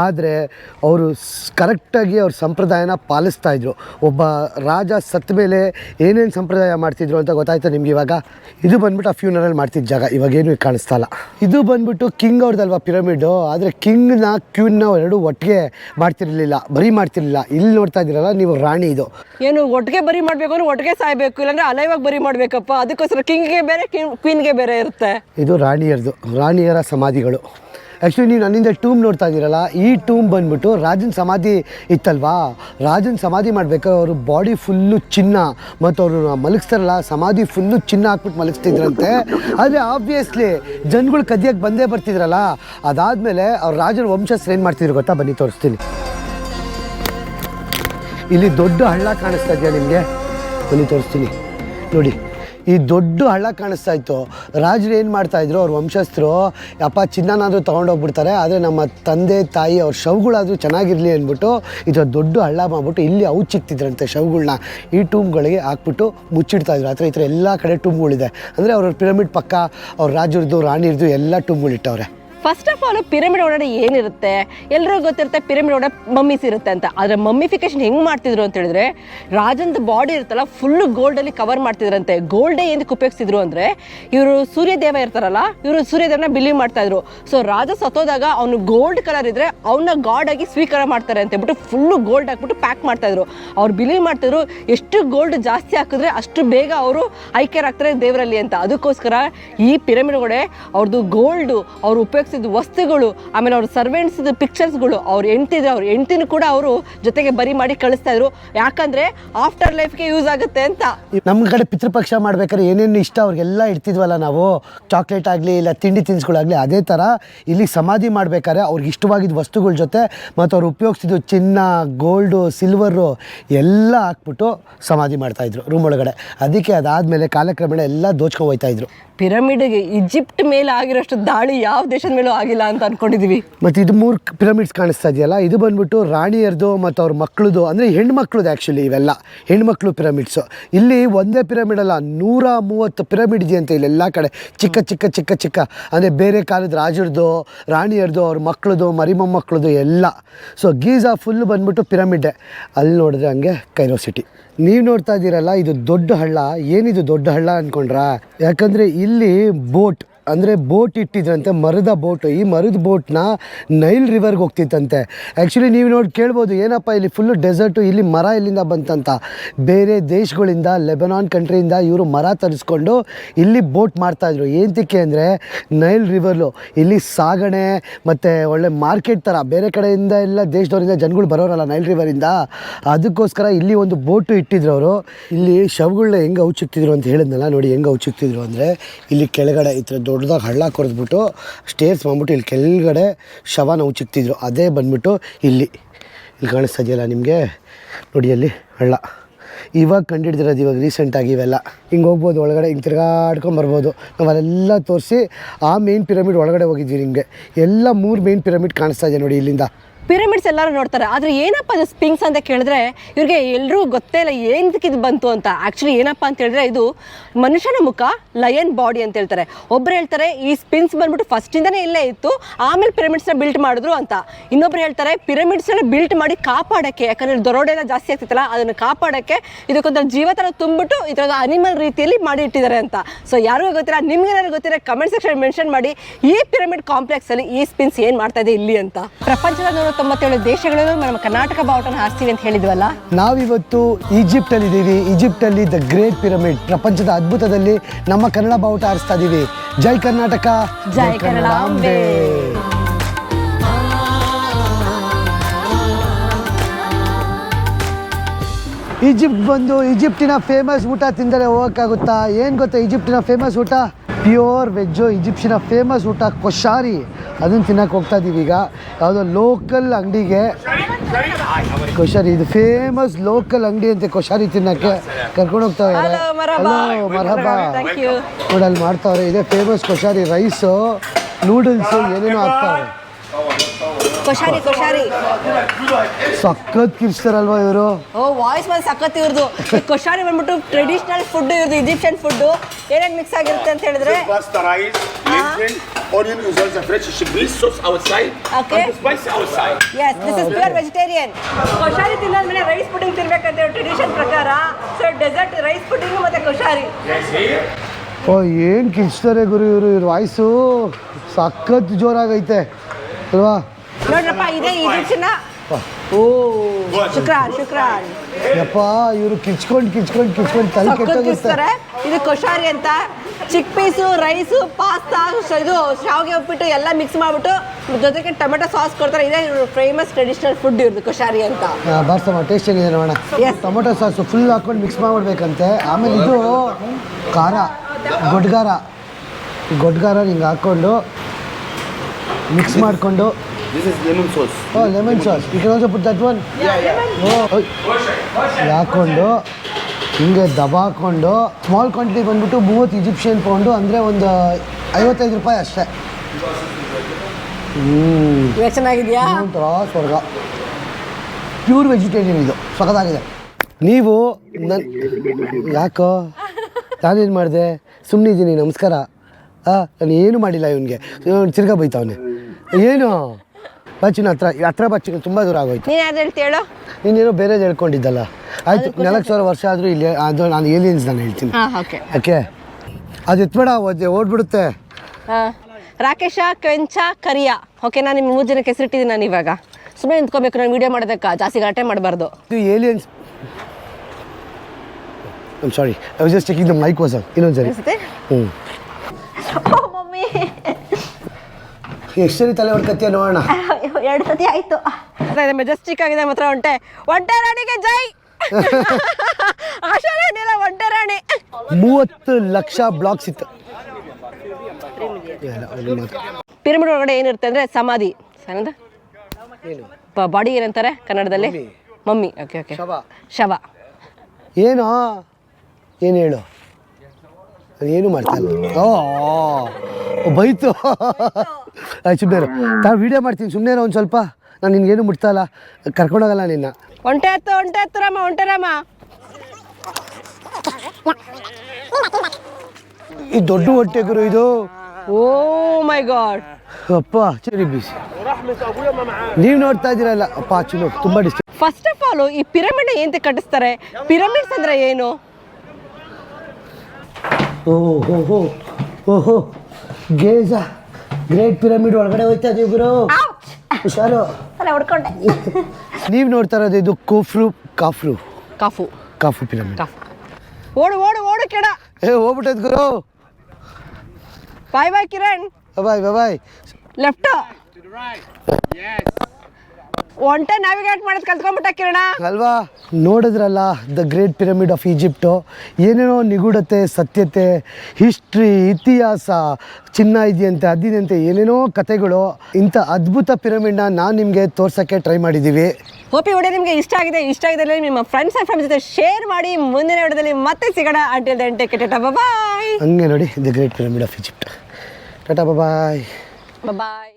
ಆದರೆ ಅವರು ಕರೆಕ್ಟಾಗಿ ಅವ್ರ ಸಂಪ್ರದಾಯನ ಪಾಲಿಸ್ತಾ ಇದ್ರು. ಒಬ್ಬ ರಾಜ ಸತ್ತ ಮೇಲೆ ಏನೇನು ಸಂಪ್ರದಾಯ ಮಾಡ್ತಿದ್ರು ಅಂತ ಗೊತ್ತಾಯ್ತು ನಿಮ್ಗೆ ಇವಾಗ? ಇದು ಬಂದ್ಬಿಟ್ಟು ಆ ಫ್ಯೂನರಲ್ ಮಾಡ್ತಿದ್ದ ಜಾಗ. ಇವಾಗ ಏನು ಕಾಣಿಸ್ತಾ ಇಲ್ಲ. ಇದು ಬಂದ್ಬಿಟ್ಟು ಕಿಂಗ್ ಅವ್ರದ್ದಲ್ವಾ ಪಿರಮಿಡು ಆದರೆ ಕಿಂಗ್ನ ಕ್ಯೂನ್ನ ಎರಡು ಒಟ್ಟಿಗೆ ಮಾಡ್ತಿರ್ಲಿಲ್ಲ ಬರೀ ಮಾಡ್ತಿರ್ಲಿಲ್ಲ. ಇಲ್ಲಿ ನೋಡ್ತಾ ಇದ್ದೀರಲ್ಲ ನೀವು ರಾಣಿ ಇದು. ಏನು ಒಟ್ಟಿಗೆ ಬರಿ ಮಾಡಬೇಕು ಅಂದ್ರೆ ಒಟ್ಟಿಗೆ ಸಾಯ್ಬೇಕು ಇಲ್ಲಾಂದ್ರೆ ಅಲೈವಾಗಿ ಬರಿ ಮಾಡಬೇಕಪ್ಪ. ಅದಕ್ಕೋಸ್ಕರ ಕಿಂಗ್ಗೆ ಬೇರೆ ಕ್ವೀನ್ಗೆ ಬೇರೆ ಇರುತ್ತೆ. ಇದು ರಾಣಿಯರ್ದು ರಾಣಿಯರ ಸಮಾಧಿಗಳು. ಆ್ಯಕ್ಚುಲಿ ನೀವು ನನ್ನಿಂದ ಟೂಮ್ ನೋಡ್ತಾ ಇದ್ದೀರಲ್ಲ, ಈ ಟೂಮ್ ಬಂದ್ಬಿಟ್ಟು ರಾಜನ ಸಮಾಧಿ ಇತ್ತಲ್ವಾ? ರಾಜನ ಸಮಾಧಿ ಮಾಡಬೇಕಾದ್ರೆ ಅವರು ಬಾಡಿ ಫುಲ್ಲು ಚಿನ್ನ ಮತ್ತು ಅವರು ಮಲಗಿಸ್ತಾರಲ್ಲ, ಸಮಾಧಿ ಫುಲ್ಲು ಚಿನ್ನ ಹಾಕ್ಬಿಟ್ಟು ಮಲಗಿಸ್ತಿದ್ರಂತೆ. ಆದರೆ ಆಬ್ವಿಯಸ್ಲಿ ಜನಗಳು ಕದಿಯೋಕ್ಕೆ ಬಂದೇ ಬರ್ತಿದ್ರಲ್ಲ, ಅದಾದಮೇಲೆ ಅವ್ರು ರಾಜನ ವಂಶಸ್ಥರು ಏನು ಮಾಡ್ತಿದ್ರು ಗೊತ್ತಾ? ಬನ್ನಿ, ತೋರಿಸ್ತೀನಿ. ಇಲ್ಲಿ ದೊಡ್ಡ ಹಳ್ಳ ಕಾಣಿಸ್ತಾ ಇದೆಯಾ ನಿಮಗೆ? ಬನ್ನಿ, ತೋರಿಸ್ತೀನಿ. ನೋಡಿ. ಈ ದೊಡ್ಡ ಹಳ್ಳ ಕಾಣಿಸ್ತಾ ಇತ್ತು. ರಾಜರು ಏನು ಮಾಡ್ತಾಯಿದ್ರು ಅವ್ರ ವಂಶಸ್ಥರು, ಅಪ್ಪ, ಚಿನ್ನನಾದರೂ ತೊಗೊಂಡೋಗ್ಬಿಡ್ತಾರೆ ಆದರೆ ನಮ್ಮ ತಂದೆ, ತಾಯಿ, ಅವ್ರ ಶವಗಳಾದರೂ ಚೆನ್ನಾಗಿರಲಿ ಅಂದ್ಬಿಟ್ಟು ಇದು ದೊಡ್ಡ ಹಳ್ಳ ಮಾಡ್ಬಿಟ್ಟು ಇಲ್ಲಿ ಅವು ಚಿಕ್ತಿದ್ರಂತೆ ಶವಗಳನ್ನ ಈ ಟೂಮ್ಗಳಿಗೆ ಹಾಕ್ಬಿಟ್ಟು ಮುಚ್ಚಿಡ್ತಾ ಇದ್ರು. ಆ ಥರ ಈ ಥರ ಎಲ್ಲ ಕಡೆ ಟೂಮ್ಗಳಿದೆ. ಅಂದರೆ ಅವ್ರ ಪಿರಮಿಡ್ ಪಕ್ಕ, ಅವ್ರ ರಾಜರದ್ದು, ರಾಣಿರ್ದು ಎಲ್ಲ ಟೂಮ್ಗಳಿಟ್ಟವ್ರೆ. ಫಸ್ಟ್ ಆಫ್ ಆಲ್ ಪಿರಮಿಡ್ ಒಳಗಡೆ ಏನಿರುತ್ತೆ? ಎಲ್ಲರೂ ಗೊತ್ತಿರುತ್ತೆ ಪಿರಮಿಡ್ ಒಳಗಡೆ ಮಮ್ಮೀಸ್ ಇರುತ್ತೆ ಅಂತ. ಆದರೆ ಮಮ್ಮಿಫಿಕೇಶನ್ ಹೆಂಗೆ ಮಾಡ್ತಿದ್ರು ಅಂತ ಹೇಳಿದ್ರೆ ರಾಜಂದ ಬಾಡಿ ಇರುತ್ತಲ್ಲ ಫುಲ್ ಗೋಲ್ಡಲ್ಲಿ ಕವರ್ ಮಾಡ್ತಿದ್ರಂತೆ. ಗೋಲ್ಡೇ ಏನಕ್ಕೆ ಉಪಯೋಗಿಸಿದ್ರು ಅಂದರೆ, ಇವರು ಸೂರ್ಯದೇವ ಇರ್ತಾರಲ್ಲ, ಇವರು ಸೂರ್ಯದೇವನ ಬಿಲೀವ್ ಮಾಡ್ತಾ ಇದ್ರು. ಸೊ ರಾಜ ಸತ್ತೋದಾಗ ಅವನು ಗೋಲ್ಡ್ ಕಲರ್ ಇದ್ರೆ ಅವನ್ನ ಗಾಡ್ ಆಗಿ ಸ್ವೀಕಾರ ಮಾಡ್ತಾರೆ ಅಂತ ಹೇಳ್ಬಿಟ್ಟು ಫುಲ್ಲು ಗೋಲ್ಡ್ ಹಾಕ್ಬಿಟ್ಟು ಪ್ಯಾಕ್ ಮಾಡ್ತಾ ಇದ್ರು. ಅವ್ರು ಬಿಲೀವ್ ಮಾಡ್ತಿದ್ರು, ಎಷ್ಟು ಗೋಲ್ಡ್ ಜಾಸ್ತಿ ಹಾಕಿದ್ರೆ ಅಷ್ಟು ಬೇಗ ಅವರು ಐಕ್ಯರಾಗ್ತಾರೆ ದೇವರಲ್ಲಿ ಅಂತ. ಅದಕ್ಕೋಸ್ಕರ ಈ ಪಿರಮಿಡ್ ಒಳಗಡೆ ಅವ್ರದ್ದು ಗೋಲ್ಡು ಅವ್ರು ಉಪಯೋಗಿಸ್ ಉಪಯೋಗಿಸಿದ ವಸ್ತುಗಳು ಆಮೇಲೆ ಅವ್ರ ಸರ್ವೆಂಟ್ಸ್ ಪಿಕ್ಚರ್ಸ್ಗಳು ಅವ್ರು ಹೆಂಡ್ತಿದ್ರೆ ಅವ್ರ ಹೆಂಡ್ತಿನೂ ಕೂಡ ಅವರು ಜೊತೆಗೆ ಬರಿ ಮಾಡಿ ಕಳಿಸ್ತಾ ಇದ್ರು. ಯಾಕಂದ್ರೆ ಆಫ್ಟರ್ ಲೈಫ್ಗೆ ಯೂಸ್ ಆಗುತ್ತೆ ಅಂತ. ನಮ್ಮ ಕಡೆ ಪಿತೃಪಕ್ಷ ಮಾಡ್ಬೇಕಾದ್ರೆ ಏನೇನು ಇಷ್ಟ ಅವ್ರಿಗೆಲ್ಲ ಇಡ್ತಿದ್ವಲ್ಲ ನಾವು. ಚಾಕ್ಲೇಟ್ ಆಗಲಿ ಇಲ್ಲ ತಿಂಡಿ ತಿನಿಸುಗಳಾಗಲಿ ಅದೇ ಥರ ಇಲ್ಲಿ ಸಮಾಧಿ ಮಾಡ್ಬೇಕಾದ್ರೆ ಅವ್ರಿಗೆ ಇಷ್ಟವಾಗಿದ್ದ ವಸ್ತುಗಳ ಜೊತೆ ಮತ್ತು ಅವ್ರು ಉಪಯೋಗಿಸಿದ ಚಿನ್ನ ಗೋಲ್ಡು ಸಿಲ್ವರು ಎಲ್ಲ ಹಾಕ್ಬಿಟ್ಟು ಸಮಾಧಿ ಮಾಡ್ತಾಯಿದ್ರು ರೂಮ್ ಒಳಗಡೆ. ಅದಕ್ಕೆ ಅದಾದಮೇಲೆ ಕಾಲಕ್ರಮೇಣ ಎಲ್ಲ ದೋಚ್ಕೊ ಹೋಯ್ತಾ ಇದ್ರು. ಪಿರಮಿಡ್ಗೆ ಈಜಿಪ್ಟ್ ಮೇಲೆ ಆಗಿರೋಷ್ಟು ದಾಳಿ ಯಾವ ದೇಶದ ಮೇಲೂ ಆಗಿಲ್ಲ ಅಂತ ಅನ್ಕೊಂಡಿದೀವಿ. ಮತ್ತು ಇದು ಮೂರು ಪಿರಮಿಡ್ಸ್ ಕಾಣಿಸ್ತಾ ಇದೆಯಲ್ಲ? ಇದು ಬಂದ್ಬಿಟ್ಟು ರಾಣಿಯರ್ದು ಮತ್ತು ಅವ್ರ ಮಕ್ಕಳದು ಅಂದರೆ ಹೆಣ್ಮಕ್ಳದ್ದು ಆ್ಯಕ್ಚುಲಿ ಇವೆಲ್ಲ. ಹೆಣ್ಮಕ್ಳು ಪಿರಮಿಡ್ಸು ಇಲ್ಲಿ ಒಂದೇ ಪಿರಮಿಡ್ ಅಲ್ಲ, ನೂರ ಮೂವತ್ತು ಪಿರಮಿಡ್ ಇದೆಯಂತೆ ಇಲ್ಲೆಲ್ಲ ಕಡೆ. ಚಿಕ್ಕ ಚಿಕ್ಕ ಚಿಕ್ಕ ಚಿಕ್ಕ. ಅಂದರೆ ಬೇರೆ ಕಾಲದ ರಾಜರದು ರಾಣಿಯರ್ದು, ಅವ್ರ ಮಕ್ಕಳದು ಮರಿಮೊಮ್ಮಕ್ಳದು ಎಲ್ಲ. ಸೊ ಗೀಝಾ ಫುಲ್ ಬಂದ್ಬಿಟ್ಟು ಪಿರಮಿಡ್ಡೆ ಅಲ್ಲಿ ನೋಡಿದ್ರೆ ಹಂಗೆ ಕೈರೋ ಸಿಟಿ ನೀವು ನೋಡ್ತಾ ಇದ್ದೀರಲ್ಲ ಇದು ದೊಡ್ಡ ಹಳ್ಳ. ಏನಿದು ದೊಡ್ಡ ಹಳ್ಳ ಅಂದ್ಕೊಂಡ್ರಾ ಯಾಕಂದರೆ ಇಲ್ಲಿ ಬೋಟ್ ಅಂದರೆ ಬೋಟ್ ಇಟ್ಟಿದ್ರಂತೆ, ಮರದ ಬೋಟ್. ಈ ಮರದ ಬೋಟ್ನ ನೈಲ್ ರಿವರ್ಗೆ ಹೋಗ್ತಿತ್ತಂತೆ. ಆ್ಯಕ್ಚುಲಿ ನೀವು ನೋಡಿ ಕೇಳ್ಬೋದು, ಏನಪ್ಪ ಇಲ್ಲಿ ಫುಲ್ಲು ಡೆಸರ್ಟು ಇಲ್ಲಿ ಮರ ಇಲ್ಲಿಂದ ಬಂತಂತ. ಬೇರೆ ದೇಶಗಳಿಂದ, ಲೆಬನಾನ್ ಕಂಟ್ರಿಯಿಂದ ಇವರು ಮರ ತರಿಸ್ಕೊಂಡು ಇಲ್ಲಿ ಬೋಟ್ ಮಾಡ್ತಾಯಿದ್ರು ಏನಕ್ಕೆ ಅಂದರೆ ನೈಲ್ ರಿವರ್ಲು ಇಲ್ಲಿ ಸಾಗಣೆ ಮತ್ತು ಒಳ್ಳೆ ಮಾರ್ಕೆಟ್ ಥರ ಬೇರೆ ಕಡೆಯಿಂದ ಎಲ್ಲ ದೇಶದವರಿಂದ ಜನಗಳು ಬರೋರಲ್ಲ ನೈಲ್ ರಿವರಿಂದ ಅದಕ್ಕೋಸ್ಕರ ಇಲ್ಲಿ ಒಂದು ಬೋಟು ಇಟ್ಟಿದ್ರು ಅವರು. ಇಲ್ಲಿ ಶವಗಳನ್ನ ಹೆಂಗೆ ಔಚಿಕ್ತಿದ್ರು ಅಂತ ಹೇಳಿದ್ನಲ್ಲ, ನೋಡಿ ಹೆಂಗೆ ಔಚಿಕ್ತಿದ್ರು ಅಂದರೆ ಇಲ್ಲಿ ಕೆಳಗಡೆ ಈ ಥರ ದೊಡ್ಡದಾಗಿ ಹಳ್ಳ ಕೊರೆದ್ಬಿಟ್ಟು ಸ್ಟೇರ್ಸ್ ಬಂದ್ಬಿಟ್ಟು ಇಲ್ಲಿ ಕೆಳಗಡೆ ಶವನ ಚಿಕ್ತಿದ್ರು. ಅದೇ ಬಂದ್ಬಿಟ್ಟು ಇಲ್ಲಿ. ಇಲ್ಲಿ ಕಾಣಿಸ್ತಾ ಇದೆಯಲ್ಲ ನಿಮಗೆ? ನೋಡಿ ಅಲ್ಲಿ ಹಳ್ಳ. ಇವಾಗ ಕಂಡಿಡ್ದಿರೋದು ಇವಾಗ ರೀಸೆಂಟಾಗಿ ಇವೆಲ್ಲ. ಹಿಂಗೆ ಹೋಗ್ಬೋದು, ಒಳಗಡೆ ಹಿಂಗೆ ತಿರ್ಗಾಡ್ಕೊಂಡು ಬರ್ಬೋದು. ನಾವು ಅಲ್ಲೆಲ್ಲ ತೋರಿಸಿ ಆ ಮೇನ್ ಪಿರಮಿಡ್ ಒಳಗಡೆ ಹೋಗಿದ್ವಿ ನಿಮಗೆ. ಎಲ್ಲ ಮೂರು ಮೇನ್ ಪಿರಮಿಡ್ ಕಾಣಿಸ್ತಾ ಇದೆ ನೋಡಿ ಇಲ್ಲಿಂದ. ಪಿರಮಿಡ್ಸ್ ಎಲ್ಲರೂ ನೋಡ್ತಾರೆ. ಆದರೆ ಏನಪ್ಪ ಅದು ಸ್ಪಿಂಗ್ಸ್ ಅಂತ ಕೇಳಿದ್ರೆ ಇವ್ರಿಗೆ ಎಲ್ಲರೂ ಗೊತ್ತೇ ಇಲ್ಲ ಏನಕ್ಕೆ ಇದು ಬಂತು ಅಂತ. ಆ್ಯಕ್ಚುಲಿ ಏನಪ್ಪ ಅಂತ ಹೇಳಿದ್ರೆ ಇದು ಮನುಷ್ಯನ ಮುಖ ಲಯನ್ ಬಾಡಿ ಅಂತ ಹೇಳ್ತಾರೆ. ಒಬ್ಬರು ಹೇಳ್ತಾರೆ, ಈ ಸ್ಪಿನ್ಸ್ ಬಂದ್ಬಿಟ್ಟು ಫಸ್ಟಿಂದನೇ ಇಲ್ಲೇ ಇತ್ತು, ಆಮೇಲೆ ಪಿರಮಿಡ್ಸ್ನ ಬಿಲ್ಟ್ ಮಾಡಿದ್ರು ಅಂತ. ಇನ್ನೊಬ್ರು ಹೇಳ್ತಾರೆ ಪಿರಮಿಡ್ಸ್ನ ಬಿಲ್ಟ್ ಮಾಡಿ ಕಾಪಾಡೋಕ್ಕೆ, ಯಾಕಂದರೆ ದೊರೋಡೆ ಎಲ್ಲ ಜಾಸ್ತಿ ಆಗ್ತಿತ್ತಲ್ಲ, ಅದನ್ನು ಕಾಪಾಡೋಕ್ಕೆ ಇದಕ್ಕೊಂಥರ ಜೀವ ಥರ ತುಂಬಿಟ್ಟು ಈ ಅನಿಮಲ್ ರೀತಿಯಲ್ಲಿ ಮಾಡಿ ಇಟ್ಟಿದ್ದಾರೆ ಅಂತ. ಸೊ ಯಾರಿಗೂ ಗೊತ್ತಿಲ್ಲ, ನಿಮ್ಗೆ ಏನಾದ್ರು ಗೊತ್ತಿರೋ ಕಮೆಂಟ್ ಸೆಕ್ಷನ್ ಮೆನ್ಷನ್ ಮಾಡಿ ಈ ಪಿರಮಿಡ್ ಕಾಂಪ್ಲೆಕ್ಸ್ ಅಲ್ಲಿ ಈ ಸ್ಪಿನ್ಸ್ ಏನು ಮಾಡ್ತಾ ಇದೆ ಇಲ್ಲಿ ಅಂತ. ಪ್ರಪಂಚದ ತೊಂಬತ್ತೇಳು ದೇಶಗಳಲ್ಲೂ ನಮ್ಮ ಕರ್ನಾಟಕ ಬಾವುಟನ ಹಾರಿಸ್ತೀವಿ ಅಂತ ಹೇಳಿದ್ವಲ್ಲ? ನಾವಿವತ್ತು ಈಜಿಪ್ಟಲ್ಲಿ ಇದ್ದೀವಿ ಈಜಿಪ್ಟ್ ಅಲ್ಲಿ ದ ಗ್ರೇಟ್ ಪಿರಮಿಡ್. ಪ್ರಪಂಚದ ಅದ್ಭುತದಲ್ಲಿ ನಮ್ಮ ಕನ್ನಡ ಬಾವುಟ ಹಾರಿಸ್ತಾ ಇದ್ದೀವಿ ಜೈ ಕರ್ನಾಟಕ. ಜೈ ಕನ್ನಡಾಂಬೆ. ಈಜಿಪ್ಟ್ ಬಂದು ಈಜಿಪ್ಟಿನ ಫೇಮಸ್ ಊಟ ತಿಂದರೆ ಹೋಗೋಕ್ಕಾಗುತ್ತಾ? ಏನು ಗೊತ್ತಾ ಈಜಿಪ್ಟಿನ ಫೇಮಸ್ ಊಟ? ಪ್ಯೂರ್ ವೆಜ್ಜು ಈಜಿಪ್ಟಿನ ಫೇಮಸ್ ಊಟ ಕೊಶಾರಿ. ಅದನ್ನು ತಿನ್ನೋಕೆ ಹೋಗ್ತಾ ಇದ್ದೀವಿ ಈಗ. ಯಾವುದೋ ಲೋಕಲ್ ಅಂಗಡಿಗೆ. ಕೊಶಾರಿ ಇದು ಫೇಮಸ್ ಲೋಕಲ್ ಅಂಗಡಿ ಅಂತೆ ಕೊಶಾರಿ ತಿನ್ನೋಕ್ಕೆ. ಕರ್ಕೊಂಡು ಹೋಗ್ತಾ ಇದ್ದಾರೆ Hello, ಮರಹಬಾ. ಹಲೋ ಮರಹಬಾ Thank you. ನೋಡಿ ಅಲ್ಲಿ ಮಾಡ್ತಾವ್ರೆ. ಇದೇ ಫೇಮಸ್ ಕೊಶಾರಿ ರೈಸು ನೂಡಲ್ಸು ಏನೇನೋ ಹಾಕ್ತಾವ್ರೆ. ಕೊಶಾರಿ ಕೊಶಾರಿ. ಸಖತ್ ಕಿರ್ಸ್ತಾರಲ್ವಾ ಇವರು? ಓ ವಾಯ್ಸ್ ಬಂದು ಸಖತ್ ಇವ್ರದ್ದು ಕೊಶಾರಿ ಬಂದ್ಬಿಟ್ಟು ಟ್ರೆಡಿಷನಲ್ ಫುಡ್ ಇವ್ರದ್ದು ಈಜಿಪ್ಷಿಯನ್ ಫುಡ್ ಏನೇನು ಮಿಕ್ಸ್ ಆಗಿರುತ್ತೆ ಅಂತ ಹೇಳಿದ್ರೆ? Pasta rice, linseed, onion is also fresh. Chili sauce outside, Okay. and the spice outside. Koshari ತಿನ್ನೋದ್ಮೇಲೆ rice pudding ತಿನ್ಬೇಕಂತ ಟ್ರೆಡಿಷನ್ ಪ್ರಕಾರ. ಸೊ ಡೆಸರ್ಟ್ ರೈಸ್ ಪುಡಿಂಗ್ ಮತ್ತೆ ಕೊಶಾರಿ. ಓ ಏನು ಕಿರ್ಚ್ತಾರೆ ಗುರು ಇವರು? ಇವ್ರ ವಾಯ್ಸು ಸಖತ್ ಜೋರಾಗೈತೆ. ಅಲ್ವಾ? ನೋಡ್ರಪ್ಪ ಇದೇ ಈಜಿಪ್ಷಿಯನ್ ಓ ಶುಕ್ರಾನ್ ಶುಕ್ರಾನ್ ಯಪ್ಪ ಇವರು ಕಿಚ್ಕೊಂಡು ಕಿಚ್ಕೊಂಡು ಕಿಚ್ಕೊಂಡು ತಲೆ ಸಖತ್ ಇದು ಕೊಶಾರಿ ಅಂತ. ಚಿಕ್ ಪೀಸು ರೈಸು ಪಾಸ್ತಾ ಇದು ಶಾವಿಗೆ ಉಪ್ಪಿಟ್ಟು ಎಲ್ಲ ಮಿಕ್ಸ್ ಮಾಡ್ಬಿಟ್ಟು ಜೊತೆಗೆ ಟೊಮೆಟೊ ಸಾಸ್ ಕೊಡ್ತಾರೆ. ಇದೇ ಫೇಮಸ್ ಟ್ರೆಡಿಷನಲ್ ಫುಡ್ ಇವ್ರದ್ದು ಕೊಶಾರಿ ಅಂತ. ಬರ್ಸಮ್ಮ ಟೇಸ್ಟ್ ಏನಿದೆ ನೋಡೋಣ. ಟೊಮೆಟೊ ಟೊಮೊಟೊ ಸಾಸು ಫುಲ್ ಹಾಕೊಂಡು ಮಿಕ್ಸ್ ಮಾಡ್ಬೇಕಂತೆ. ಆಮೇಲೆ ಇದು ಖಾರ ಗೊಡ್ಗಾರ. ಗೊಡ್ಗಾರ ಹಿಂಗೆ ಹಾಕ್ಕೊಂಡು ಮಿಕ್ಸ್ ಮಾಡಿಕೊಂಡು This is lemon sauce. Oh lemon sauce ಈ one? Yeah, yeah. yeah. ಹಾಕ್ಕೊಂಡು ಹಿಂಗೆ ದಬ ಹಾಕ್ಕೊಂಡು ಸ್ಮಾಲ್ ಕ್ವಾಂಟಿಟಿ ಬಂದ್ಬಿಟ್ಟು ಮೂವತ್ತು ಈಜಿಪ್ಷಿಯನ್ ಪೌಂಡು ಅಂದರೆ ಒಂದು ಐವತ್ತೈದು ರೂಪಾಯಿ ಅಷ್ಟೇ. ಹ್ಞೂ ಚೆನ್ನಾಗಿದೆಯಾ? ಒಂಥರ ಸ್ವರ್ಗ. ಪ್ಯೂರ್ ವೆಜಿಟೇರಿಯನ್ ಇದು. ಸಖತ್ತಾಗಿದೆ ನೀವು ನನ್ನ ಯಾಕೋ? ನಾನೇನು ಮಾಡಿದೆ? ಸುಮ್ಮನೆ ಇದ್ದೀನಿ ನಮಸ್ಕಾರ. ಹಾಂ ನಾನು ಏನು ಮಾಡಿಲ್ಲ ಇವನಿಗೆ. ತಿರ್ಗಾ ಬೈತಾವನೆ. ಏನು? ಬಚ್ಚಿನ ಹತ್ರ ಹತ್ರ ಬಚ್ಚಿನ ತುಂಬ ದೂರ ಆಗೋಯ್ತು. ನೀನು ಯಾರು ಹೇಳ್ತೇಳು ನೀನೇನೋ ಬೇರೆದು ಹೇಳ್ಕೊಂಡಿದ್ದಲ್ಲ. ಆಯಿತು ನಾಲ್ಕು ಸಾವಿರ ವರ್ಷ ಆದರೂ ಇಲ್ಲಿ ಅದು ನಾನು ಏಲಿಯನ್ಸ್ ನಾನು ಹೇಳ್ತೀನಿ. ಓಕೆ ಅದು ಎತ್ಬೇಡ ಓದ್ ಓಡ್ಬಿಡುತ್ತೆ ರಾಕೇಶ ಕೆಂಚ ಕರಿಯ. ಓಕೆ ನಾನು ನಿಮ್ಮ ಮೂರು ಜನಕ್ಕೆ ಹೆಸರಿಟ್ಟಿದ್ದೀನಿ ನಾನು ಇವಾಗ. ಸುಮ್ಮನೆ ನಿಂತ್ಕೋಬೇಕು ನಾನು ವಿಡಿಯೋ ಮಾಡೋದಕ್ಕೆ. ಜಾಸ್ತಿ ಗಲಾಟೆ ಮಾಡಬಾರ್ದು. ಇದು aliens I'm sorry I was just checking the mic was ಇನ್ನೊಂದು ಸರಿ ಹ್ಞೂ ಮಮ್ಮಿ. ಎಷ್ಟು ತಲೆ ಹೊಡ್ಕತ್ತೀಯ ನೋಡೋಣ. ಎರಡು ಸತಿ ಆಯ್ತು. ಮೆಜೆಸ್ಟಿಕ್ ಆಗಿದೆ ಮಾತ್ರ ಒಂಟೆ. ಒಂಟೆ ರಾಣಿಗೆ ಜೈ. ಆಶಾ ರಾಣಿಲ್ಲ ಒಂಟೆ ರಾಣಿ. ಮೂವತ್ತು ಲಕ್ಷ ಬ್ಲಾಕ್ಸ್ ಇತ್ತು. ಪಿರಮಿಡ್ ಒಳಗಡೆ ಏನಿರುತ್ತೆ ಅಂದ್ರೆ ಸಮಾಧಿ. ಸನದ ಬಾಡಿ ಏನಂತಾರೆ ಕನ್ನಡದಲ್ಲಿ? ಮಮ್ಮಿ. ಓಕೆ ಓಕೆ ಶವ. ಏನು ಏನೋ? ಏನು ಹೇಳು? ನಾನು ಏನು ಮಾಡ್ತಾ ಇಲ್ಲ ಓ ಬೈತು. ಸುಮ್ಮನೆ ನಾನು ವೀಡಿಯೋ ಮಾಡ್ತೀನಿ ಸುಮ್ಮನೆ ಒಂದು ಸ್ವಲ್ಪ. ನಾನು ನಿನ್ಗೇನು ಮುಟ್ತಾ ಇಲ್ಲ. ಕರ್ಕೊಂಡೋಗಲ್ಲ ನಿನ್ನ. ಒಂಟೆ ಹತ್ತು ಒಂಟೆ ಹತ್ತು ರಾಮ ಒಂಟೆ ರಾಮ. ಈ ದೊಡ್ಡ ಹೊಟ್ಟೆ ಗುರು ಇದು. Oh my God. ಅಪ್ಪ ಚರಿ ಬಿಸಿ. ನೀವು ನೋಡ್ತಾ ಇದ್ದೀರಲ್ಲ. ಅಪ್ಪ ಚುನು ತುಂಬ ಡಿಸ್ಟರ್ಬ್ ಫಸ್ಟ್ ಆಫ್ ಆಲ್ ಈ ಪಿರಮಿಡ್ ಏನ್ ಕಟ್ಟಿಸ್ತಾರೆ? ಪಿರಮಿಡ್ಸ್ ಅಂದ್ರೆ ಏನು? ಓಹೋ ಹೋ ಓಹೋ ಗೇಜ ಗ್ರೇಟ್ ಪಿರಮಿಡ್ ಒಳಗಡೆ ಹೋಯ್ತಾ ಇದೀವಿ ಗುರು ಹುಷಾರು ಹೊಡ್ಕೊಂಡೆ ನೀವು ನೋಡ್ತಾ ಇರೋದು ಇದು ಕೋಫ್ರು ಕಾಫ್ರು ಕಾಫು ಕಾಫು ಪಿರಮಿಡ್ ಕಾಫು ಓಡು ಓಡು ಓಡು ಕೆಡ ಏ ಹೋಗ್ಬಿಟ್ಟೈತೆ ಗುರು bye bye Kiran bye bye left ಒಂಟೆ ನ್ಯಾವಿಗೇಟ್ ಮಾಡೋದು ಕಲ್ತ್ಕೊಂಡ್ಬಿಟ್ಟ ಕಿರಣ? ಅಲ್ವಾ? ನೋಡಿದ್ರಲ್ಲ the great pyramid of Egypt ಏನೇನೋ ನಿಗೂಢತೆ ಸತ್ಯತೆ ಹಿಸ್ಟ್ರಿ ಇತಿಹಾಸ ಚಿನ್ನ ಇದೆಯಂತೆ ಅದಿದೆಯಂತೆ ಏನೇನೋ ಕತೆಗಳು ಇಂಥ ಅದ್ಭುತ ಪಿರಮಿಡ್ನ ನಾವು ನಿಮಗೆ ತೋರ್ಸೋಕ್ಕೆ ಟ್ರೈ ಮಾಡಿದ್ದೀವಿ ಹೋಪಿ ವಿಡಿಯೋ ನಿಮಗೆ ಇಷ್ಟ ಆಗಿದೆ. ಇಷ್ಟ ಆಗಿದೆ ನಿಮ್ಮ ಫ್ರೆಂಡ್ಸ್ ಆ್ಯಂಡ್ ಫ್ಯಾಮಿಲಿ ಜೊತೆ ಶೇರ್ ಮಾಡಿ. ಮುಂದಿನ ವಿಡಿಯೋದಲ್ಲಿ ಮತ್ತೆ ಸಿಗೋಣ. Until then take it bye ಹಂಗೆ ನೋಡಿ the great pyramid of Egypt Tata bye bye